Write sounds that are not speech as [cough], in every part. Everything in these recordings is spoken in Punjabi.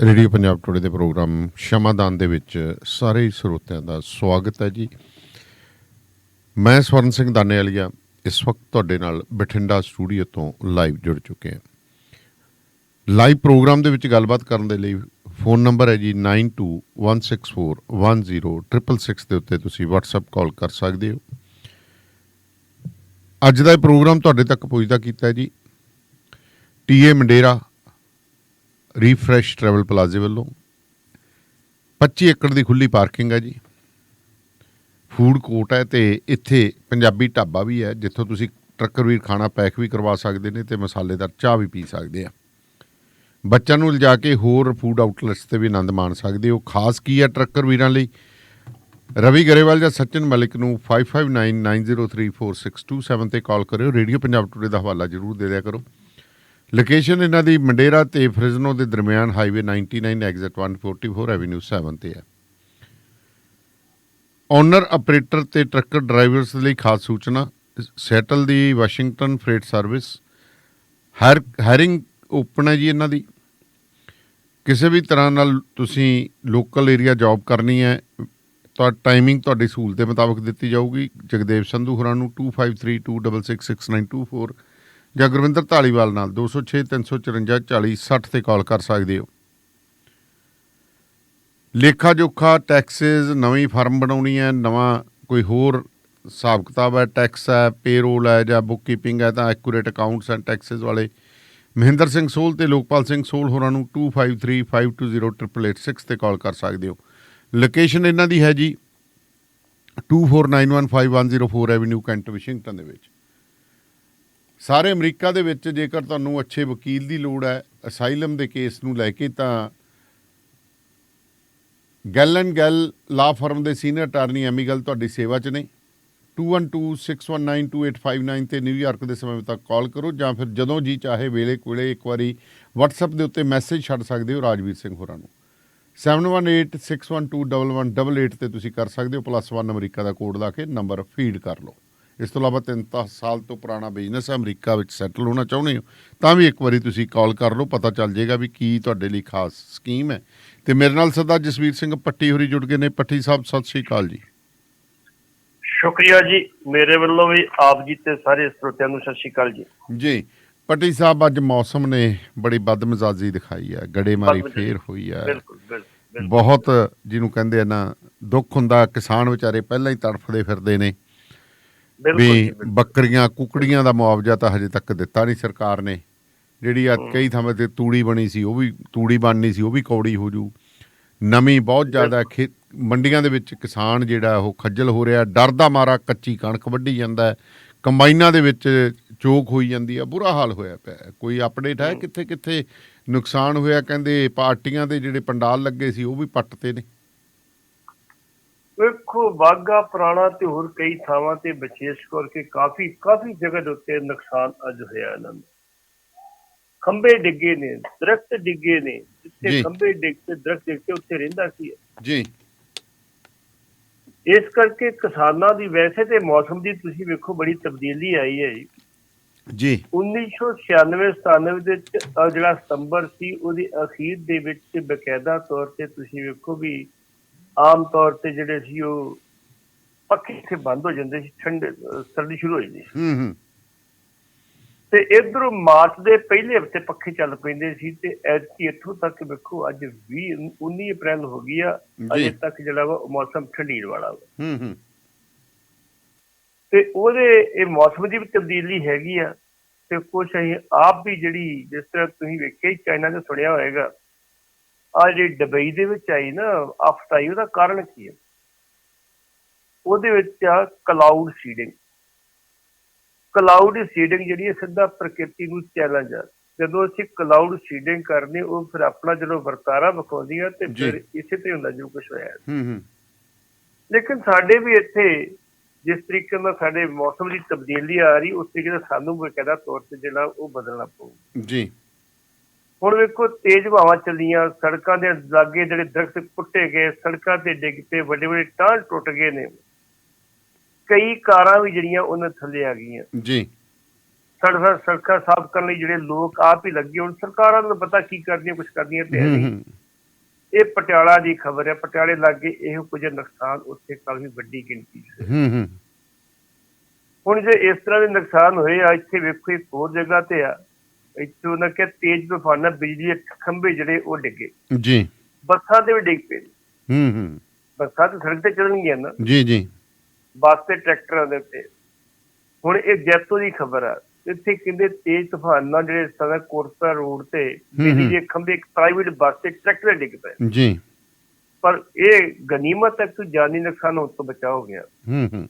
ਰੇਡੀਓ ਪੰਜਾਬ ਟੁਡੇ ਦੇ ਪ੍ਰੋਗਰਾਮ ਸ਼ਮਾਦਾਨ ਦੇ ਵਿੱਚ ਸਾਰੇ ਸਰੋਤਿਆਂ ਦਾ ਸਵਾਗਤ ਹੈ ਜੀ। ਮੈਂ ਸਵਰਨ ਸਿੰਘ ਦਾਨੇਵਾਲੀਆ ਇਸ ਵਕਤ ਤੁਹਾਡੇ ਨਾਲ ਬਠਿੰਡਾ ਸਟੂਡੀਓ ਤੋਂ ਲਾਈਵ ਜੁੜ ਚੁੱਕੇ ਹਾਂ। ਲਾਈਵ ਪ੍ਰੋਗਰਾਮ ਦੇ ਵਿੱਚ ਗੱਲਬਾਤ ਕਰਨ ਦੇ ਲਈ ਫੋਨ ਨੰਬਰ ਹੈ ਜੀ 9216410666 ਦੇ ਉੱਤੇ ਤੁਸੀਂ WhatsApp ਕਾਲ ਕਰ ਸਕਦੇ ਹੋ। ਅੱਜ ਦਾ ਇਹ ਪ੍ਰੋਗਰਾਮ ਤੁਹਾਡੇ ਤੱਕ ਪਹੁੰਚਦਾ ਕੀਤਾ ਹੈ ਜੀ। ਟੀਏ ਮੰਡੇਰਾ ਰੀਫਰੈਸ਼ ਟਰੈਵਲ ਪਲਾਜ਼ੇ ਵੱਲੋਂ 25 ਏਕੜ ਦੀ ਖੁੱਲੀ ਪਾਰਕਿੰਗ ਹੈ ਜੀ। ਫੂਡ ਕੋਰਟ ਹੈ ਤੇ ਇੱਥੇ ਪੰਜਾਬੀ ਢਾਬਾ ਵੀ ਹੈ ਜਿੱਥੋਂ ਤੁਸੀਂ ਟਰੱਕਰ ਵੀਰ ਖਾਣਾ ਪੈਕ ਵੀ ਕਰਵਾ ਸਕਦੇ ਨੇ ਤੇ ਮਸਾਲੇਦਾਰ ਚਾਹ ਵੀ ਪੀ ਸਕਦੇ ਆ। ਬੱਚਿਆਂ ਨੂੰ ਲਿਜਾ ਕੇ ਹੋਰ ਫੂਡ ਆਊਟਲੈਟਸ ਤੇ ਵੀ ਆਨੰਦ ਮਾਣ ਸਕਦੇ ਹੋ। ਖਾਸ ਕੀ ਹੈ ਟਰੱਕਰ ਵੀਰਾਂ ਲਈ? ਰਵੀ ਗਰੇਵਾਲ ਜਾਂ ਸਚਿਨ ਮਲਿਕ ਨੂੰ 5599034627 ਤੇ ਕਾਲ ਕਰਿਓ। ਰੇਡੀਓ ਪੰਜਾਬ ਟੂਡੇ ਦਾ ਹਵਾਲਾ ਜ਼ਰੂਰ ਦੇ ਦਿਆ ਕਰੋ। ਲੋਕੇਸ਼ਨ ਇਹਨਾਂ ਦੀ ਮੰਡੇਰਾ ਤੇ ਫ੍ਰਿਜ਼ਨੋ ਦੇ ਦਰਮਿਆਨ ਹਾਈਵੇ 99 ਐਗਜ਼ਿਟ 144 ਐਵਨਿਊ 7 ਤੇ ਹੈ। ਓਨਰ ਆਪਰੇਟਰ ਤੇ ਟਰੱਕਰ ਡਰਾਈਵਰਸ ਲਈ ਖਾਸ ਸੂਚਨਾ ਸੈਟਲ ਦੀ Washington freight service hire hiring open ਹੈ ਜੀ ਇਹਨਾਂ ਦੀ। ਕਿਸੇ ਵੀ ਤਰ੍ਹਾਂ ਨਾਲ ਤੁਸੀਂ ਲੋਕਲ ਏਰੀਆ ਜੌਬ ਕਰਨੀ ਹੈ, ਤਾਂ ਟਾਈਮਿੰਗ ਤੁਹਾਡੀ ਸਹੂਲਤ ਦੇ ਮੁਤਾਬਕ ਦਿੱਤੀ ਜਾਊਗੀ। ਜਗਦੇਵ ਸੰਧੂ ਹੋਰਾਂ ਨੂੰ 2532666924 ਜਾਂ ਗੁਰਵਿੰਦਰ ਢਾਲੀਵਾਲ ਨਾਲ 206 354 40 60 ਤੇ ਕਾਲ ਕਰ ਸਕਦੇ ਹੋ। ਲੇਖਾ ਜੋਖਾ, ਟੈਕਸਸ, ਨਵੀਂ ਫਰਮ ਬਣਾਉਣੀ ਹੈ, ਨਵਾਂ ਕੋਈ ਹੋਰ ਹਿਸਾਬ ਕਿਤਾਬ ਹੈ, ਟੈਕਸ ਹੈ, ਪੇਰੋਲ ਹੈ ਜਾਂ ਬੁੱਕ ਕੀਪਿੰਗ ਹੈ, ਤਾਂ ਐਕੂਰੇਟ ਅਕਾਊਂਟਸ ਐਂਡ ਟੈਕਸਸ ਵਾਲੇ। ਮਹਿੰਦਰ ਸਿੰਘ ਸੋਲ ਤੇ ਲੋਕਪਾਲ ਸਿੰਘ ਸੋਲ ਹੋਰਾਂ ਨੂੰ 2535208886 ਤੇ ਕਾਲ ਕਰ ਸਕਦੇ ਹੋ। ਲੋਕੇਸ਼ਨ ਇਹਨਾਂ ਦੀ ਹੈ ਜੀ 249151004 ਐਵਨਿਊ ਕੈਂਟ ਵਾਸ਼ਿੰਗਟਨ ਦੇ ਵਿੱਚ। ਸਾਰੇ ਅਮਰੀਕਾ ਦੇ ਵਿੱਚ ਜੇਕਰ ਤੁਹਾਨੂੰ ਅੱਛੇ ਵਕੀਲ ਦੀ ਲੋੜ ਹੈ, ਅਸਾਈਲਮ ਦੇ ਕੇਸ ਨੂੰ ਲੈ ਕੇ ਤਾਂ ਗੈਲ ਐਂਡ ਗੈਲ ਲਾ ਫਰਮ ਦੇ ਸੀਨੀਅਰ ਅਟਾਰਨੀ ਐਮੀਗਲ ਤੁਹਾਡੀ ਸੇਵਾ 'ਚ ਨੇ। 2126192859 ਤੇ ਨਿਊਯਾਰਕ ਦੇ ਸਮੇਂ ਤੱਕ ਕਾਲ ਕਰੋ ਜਾਂ ਫਿਰ ਜਦੋਂ ਜੀ ਚਾਹੇ ਵੇਲੇ ਕੋਲੇ ਇੱਕ ਵਾਰੀ WhatsApp ਦੇ ਉੱਤੇ ਮੈਸੇਜ ਛੱਡ ਸਕਦੇ ਹੋ ਰਾਜਵੀਰ ਸਿੰਘ ਹੋਰਾਂ ਨੂੰ। 7186121188 ਤੇ ਤੁਸੀਂ ਕਰ ਸਕਦੇ ਹੋ ਪਲੱਸ 1 ਅਮਰੀਕਾ ਦਾ ਕੋਡ ਲਾ ਕੇ ਨੰਬਰ ਫੀਡ ਕਰ ਲਓ। ਇਸ ਤੋਂ ਇਲਾਵਾ 3 ਸਾਲ ਤੋਂ ਪੁਰਾਣਾ ਬਿਜ਼ਨਸ ਹੈ ਅਮਰੀਕਾ ਵਿੱਚ ਸੈਟਲ ਹੋਣਾ ਚਾਹੁੰਦੇ ਹੋ ਤਾਂ ਵੀ ਇੱਕ ਵਾਰੀ ਤੁਸੀਂ ਕਾਲ ਕਰ ਲਓ ਪਤਾ ਚੱਲ ਜਾਏਗਾ ਵੀ ਕੀ ਤੁਹਾਡੇ ਲਈ ਖਾਸ ਸਕੀਮ ਹੈ। ਤੇ ਮੇਰੇ ਨਾਲ ਸਦਾ ਜਸਵੀਰ ਸਿੰਘ ਪੱਟੀ ਹੋਰੀ ਜੁੜ ਗਏ ਨੇ। ਪੱਟੀ ਸਾਹਿਬ ਸਤਿ ਸ਼੍ਰੀ ਅਕਾਲ ਜੀ। ਸ਼ੁਕਰੀਆ ਜੀ। ਮੇਰੇ ਵੱਲੋਂ ਵੀ ਆਪ ਜੀ ਤੇ ਸਾਰੇ ਸਰੋਤਿਆਂ ਨੂੰ ਸਤਿ ਸ਼੍ਰੀ ਅਕਾਲ ਜੀ। ਜੀ ਪੱਟੀ ਸਾਹਿਬ ਅੱਜ ਮੌਸਮ ਨੇ ਬੜੀ ਬਦਮਿਜ਼ਾਜੀ ਦਿਖਾਈ ਹੈ। ਗੜੇਮਾਰੀ। ਫੇਰ ਹੋਈ ਹੈ। ਬਿਲਕੁਲ ਬਿਲਕੁਲ ਬਿਲਕੁਲ। ਬਹੁਤ ਜਿਹਨੂੰ ਕਹਿੰਦੇ ਆ ਨਾ ਦੁੱਖ ਹੁੰਦਾ ਕਿਸਾਨ ਵਿਚਾਰੇ ਪਹਿਲਾਂ ਹੀ ਤੜਫਦੇ ਫਿਰਦੇ ਨੇ। ਵੀ। ਬੱਕਰੀਆਂ ਕੁਕੜੀਆਂ ਦਾ ਮੁਆਵਜ਼ਾ ਤਾਂ ਹਜੇ ਤੱਕ ਦਿੱਤਾ ਨਹੀਂ ਸਰਕਾਰ ਨੇ। ਜਿਹੜੀ ਆ ਕਈ ਥਾਵਾਂ ਤੇ ਤੂੜੀ ਬਣੀ ਸੀ ਉਹ ਵੀ ਤੂੜੀ ਬਣਨੀ ਸੀ ਉਹ ਵੀ ਕੌੜੀ ਹੋ ਜੂ। ਨਮੀ ਬਹੁਤ ਜ਼ਿਆਦਾ ਖੇ ਮੰਡੀਆਂ ਦੇ ਵਿੱਚ ਕਿਸਾਨ ਜਿਹੜਾ ਉਹ ਖੱਜਲ ਹੋ ਰਿਹਾ ਡਰ ਦਾ ਮਾਰਾ ਕੱਚੀ ਕਣਕ ਵੱਢੀ ਜਾਂਦਾ ਹੈ। ਕੰਬਾਈਨਾਂ ਦੇ ਵਿੱਚ ਚੋਕ ਹੋਈ ਜਾਂਦੀ ਆ ਬੁਰਾ ਹਾਲ ਹੋਇਆ ਪਿਆ। ਕੋਈ ਅਪਡੇਟ ਹੈ ਕਿੱਥੇ ਕਿੱਥੇ ਨੁਕਸਾਨ ਹੋਇਆ? ਕਹਿੰਦੇ ਪਾਰਟੀਆਂ ਦੇ ਜਿਹੜੇ ਪੰਡਾਲ ਲੱਗੇ ਸੀ ਉਹ ਵੀ ਪੱਟਤੇ ਨੇ। ਵੇਖੋ ਬਾਗਾ ਪੁਰਾਣਾ ਤੇ ਹੋਰ ਕਈ ਥਾਵਾਂ ਤੇ ਵਿਸ਼ੇਸ਼ ਕਰਕੇ ਕਾਫੀ ਕਾਫੀ ਜਗ੍ਹਾ ਦੇ ਉੱਤੇ ਨੁਕਸਾਨ ਅੱਜ ਹੋਇਆ ਇਹਨਾਂ ਨੂੰ। ਖੰਭੇ ਡਿੱਗੇ ਨੇ ਦਰਖਤ ਡਿੱਗੇ ਨੇ। ਜਿੱਥੇ ਖੰਭੇ ਡਿੱਗ ਤੇ ਦਰਖਤ ਡਿੱਗ ਤੇ ਉੱਥੇ ਰਹਿੰਦਾ ਸੀ ਜੀ। ਇਸ ਕਰਕੇ ਕਿਸਾਨਾਂ ਦੀ ਵੈਸੇ ਤੇ ਮੌਸਮ ਦੀ ਤੁਸੀਂ ਵੇਖੋ ਬੜੀ ਤਬਦੀਲੀ ਆਈ ਹੈ ਜੀ। ਜੀ। 1996 97 ਦੇ ਵਿੱਚ ਜਿਹੜਾ ਸਤੰਬਰ ਸੀ ਉਹਦੀ ਅਖੀਰ ਦੇ ਵਿੱਚ ਬਕਾਇਦਾ ਤੌਰ ਤੇ ਤੁਸੀਂ ਵੇਖੋ ਵੀ ਆਮ ਤੌਰ ਤੇ ਜਿਹੜੇ ਸੀ ਉਹ ਪੱਖੇ ਇੱਥੇ ਬੰਦ ਹੋ ਜਾਂਦੇ ਸੀ ਠੰਡ ਸਰਦੀ ਸ਼ੁਰੂ ਹੋ ਜਾਂਦੀ ਸੀ। ਹੂੰ ਹੂੰ। ਤੇ ਇਧਰੋਂ ਮਾਰਚ ਦੇ ਪਹਿਲੇ ਹਫ਼ਤੇ ਪੱਖੇ ਚੱਲ ਪੈਂਦੇ ਸੀ ਤੇ ਐਤਕੀ ਇੱਥੋਂ ਤੱਕ ਵੇਖੋ ਅੱਜ 20 19 ਅਪ੍ਰੈਲ ਹੋ ਗਈ ਆ ਅਜੇ। ਤੱਕ ਜਿਹੜਾ ਵਾ ਉਹ ਮੌਸਮ ਠੰਡੀਰ ਵਾਲਾ ਵਾ। ਹੂੰ ਹੂੰ। ਤੇ ਉਹਦੇ ਇਹ ਮੌਸਮ ਦੀ ਵੀ ਤਬਦੀਲੀ ਹੈਗੀ ਆ ਤੇ ਕੁਛ ਅਸੀਂ ਆਪ ਵੀ ਜਿਹੜੀ ਜਿਸ ਤਰ੍ਹਾਂ ਤੁਸੀਂ ਵੇਖਿਆ ਚਾਈਨਾ ਤੇ ਸੁਣਿਆ ਹੋਏਗਾ ਆ ਜਿਹੜੀ ਦੁਬਈ ਦੇ ਵਿੱਚ ਆਈ ਨਾ ਆਫਤ ਆਈ ਉਹਦਾ ਕਾਰਨ ਕੀ ਹੈ? ਉਹਦੇ ਵਿੱਚ ਆ ਕਲਾਊਡ ਸੀਡਿੰਗ ਕਲਾਊਡ ਸੀਡਿੰਗ ਜਿਹੜੀ ਹੈ ਸਿੱਧਾ ਪ੍ਰਕਿਰਤੀ ਨੂੰ ਚੈਲੰਜ ਆ। ਜਦੋਂ ਅਸੀਂ ਕਲਾਊਡ ਸੀਡਿੰਗ ਕਰਨੀ ਉਹ ਫਿਰ ਆਪਣਾ ਜਦੋਂ ਵਰਤਾਰਾ ਵਿਖਾਉਂਦੀ ਆ ਤੇ। ਫਿਰ ਇਸੇ ਤੇ ਹੁੰਦਾ ਜੋ ਕੁਝ ਹੋਇਆ। ਹੂੰ ਹੂੰ। ਲੇਕਿਨ ਸਾਡੇ ਵੀ ਇੱਥੇ ਜਿਸ ਤਰੀਕੇ ਨਾਲ ਸਾਡੇ ਮੌਸਮ ਦੀ ਤਬਦੀਲੀ ਆ ਰਹੀ ਉਸ ਤਰੀਕੇ ਨਾਲ ਸਾਨੂੰ ਬਕਾਇਦਾ ਤੌਰ ਤੇ ਜਿਹੜਾ ਉਹ ਬਦਲਣਾ ਪਊ। ਜੀ। ਹੁਣ ਵੇਖੋ ਤੇਜ਼ ਹਵਾਵਾਂ ਚੱਲੀਆਂ ਸੜਕਾਂ ਦੇ ਲਾਗੇ ਜਿਹੜੇ ਦਰਖਤ ਪੁੱਟੇ ਗਏ ਸੜਕਾਂ ਤੇ ਡਿੱਗ ਪਏ ਵੱਡੇ ਵੱਡੇ ਟਾਂ ਟੁੱਟ ਗਏ ਨੇ। ਕਈ ਕਾਰਾਂ ਵੀ ਜਿਹੜੀਆਂ ਉਹਨਾਂ ਥੱਲੇ ਆ ਗਈਆਂ। ਜੀ। ਸੜਕਾਂ ਸੜਕਾਂ ਸਾਫ਼ ਕਰਨ ਲਈ ਜਿਹੜੇ ਲੋਕ ਆਪ ਹੀ ਲੱਗੇ ਹੁਣ ਸਰਕਾਰਾਂ ਨੂੰ ਪਤਾ ਕੀ ਕਰਦੀਆਂ ਕੁਝ ਕਰਦੀਆਂ ਤੇ ਨਹੀਂ। ਇਹ ਪਟਿਆਲਾ ਦੀ ਖਬਰ ਹੈ ਪਟਿਆਲੇ ਲਾਗੇ ਇਹੋ ਕੁਝ ਨੁਕਸਾਨ ਉੱਥੇ ਕਾਫੀ ਵੱਡੀ ਗਿਣਤੀ ਹੂੰ। ਹੁਣ ਜੇ ਇਸ ਤਰ੍ਹਾਂ ਦੇ ਨੁਕਸਾਨ ਹੋਏ ਆ ਇੱਥੇ ਵੇਖੋ ਇੱਕ ਹੋਰ ਜਗ੍ਹਾ ਤੇ ਆ ਇੱਥੇ ਉਹਨਾਂ ਕਿ ਤੇਜ਼ ਤੂਫਾਨਾਂ ਬਿਜਲੀ ਦੇ ਖੰਭੇ ਜਿਹੜੇ ਉਹ ਡਿੱਗੇ। ਜੀ। ਬੱਸਾਂ ਤੇ ਵੀ ਡਿੱਗ ਪਏ। ਹੂੰ ਹੂੰ। ਬੱਸਾਂ ਤੇ ਸੜਕ ਤੇ ਚੱਲਣਗੀਆਂ ਨਾ। ਜੀ ਜੀ। ਬੱਸ ਤੇ ਟਰੈਕਟਰਾਂ ਦੇ ਉੱਤੇ। ਹੁਣ ਇਹ ਜੈਤੋ ਦੀ ਖਬਰ ਆ। ਇੱਥੇ ਕਿੰਨੇ ਤੇਜ਼ ਤੂਫਾਨਾਂ ਜਿਹੜੇ ਸਦਾ ਕੋਰਸਾ ਰੋਡ ਤੇ ਬਿਜਲੀ ਦੇ ਖੰਭੇ ਇੱਕ ਪ੍ਰਾਈਵੇਟ ਬੱਸ ਤੇ ਟਰੈਕਟਰ ਡਿੱਗ ਪਏ। ਜੀ। ਪਰ ਇਹ ਗਨੀਮਤ ਹੈ ਕਿ ਜਾਨੀ ਨੁਕਸਾਨ ਹੋਣ ਤੋਂ ਬਚਾ ਹੋ ਗਿਆ। ਹੂੰ ਹੂੰ।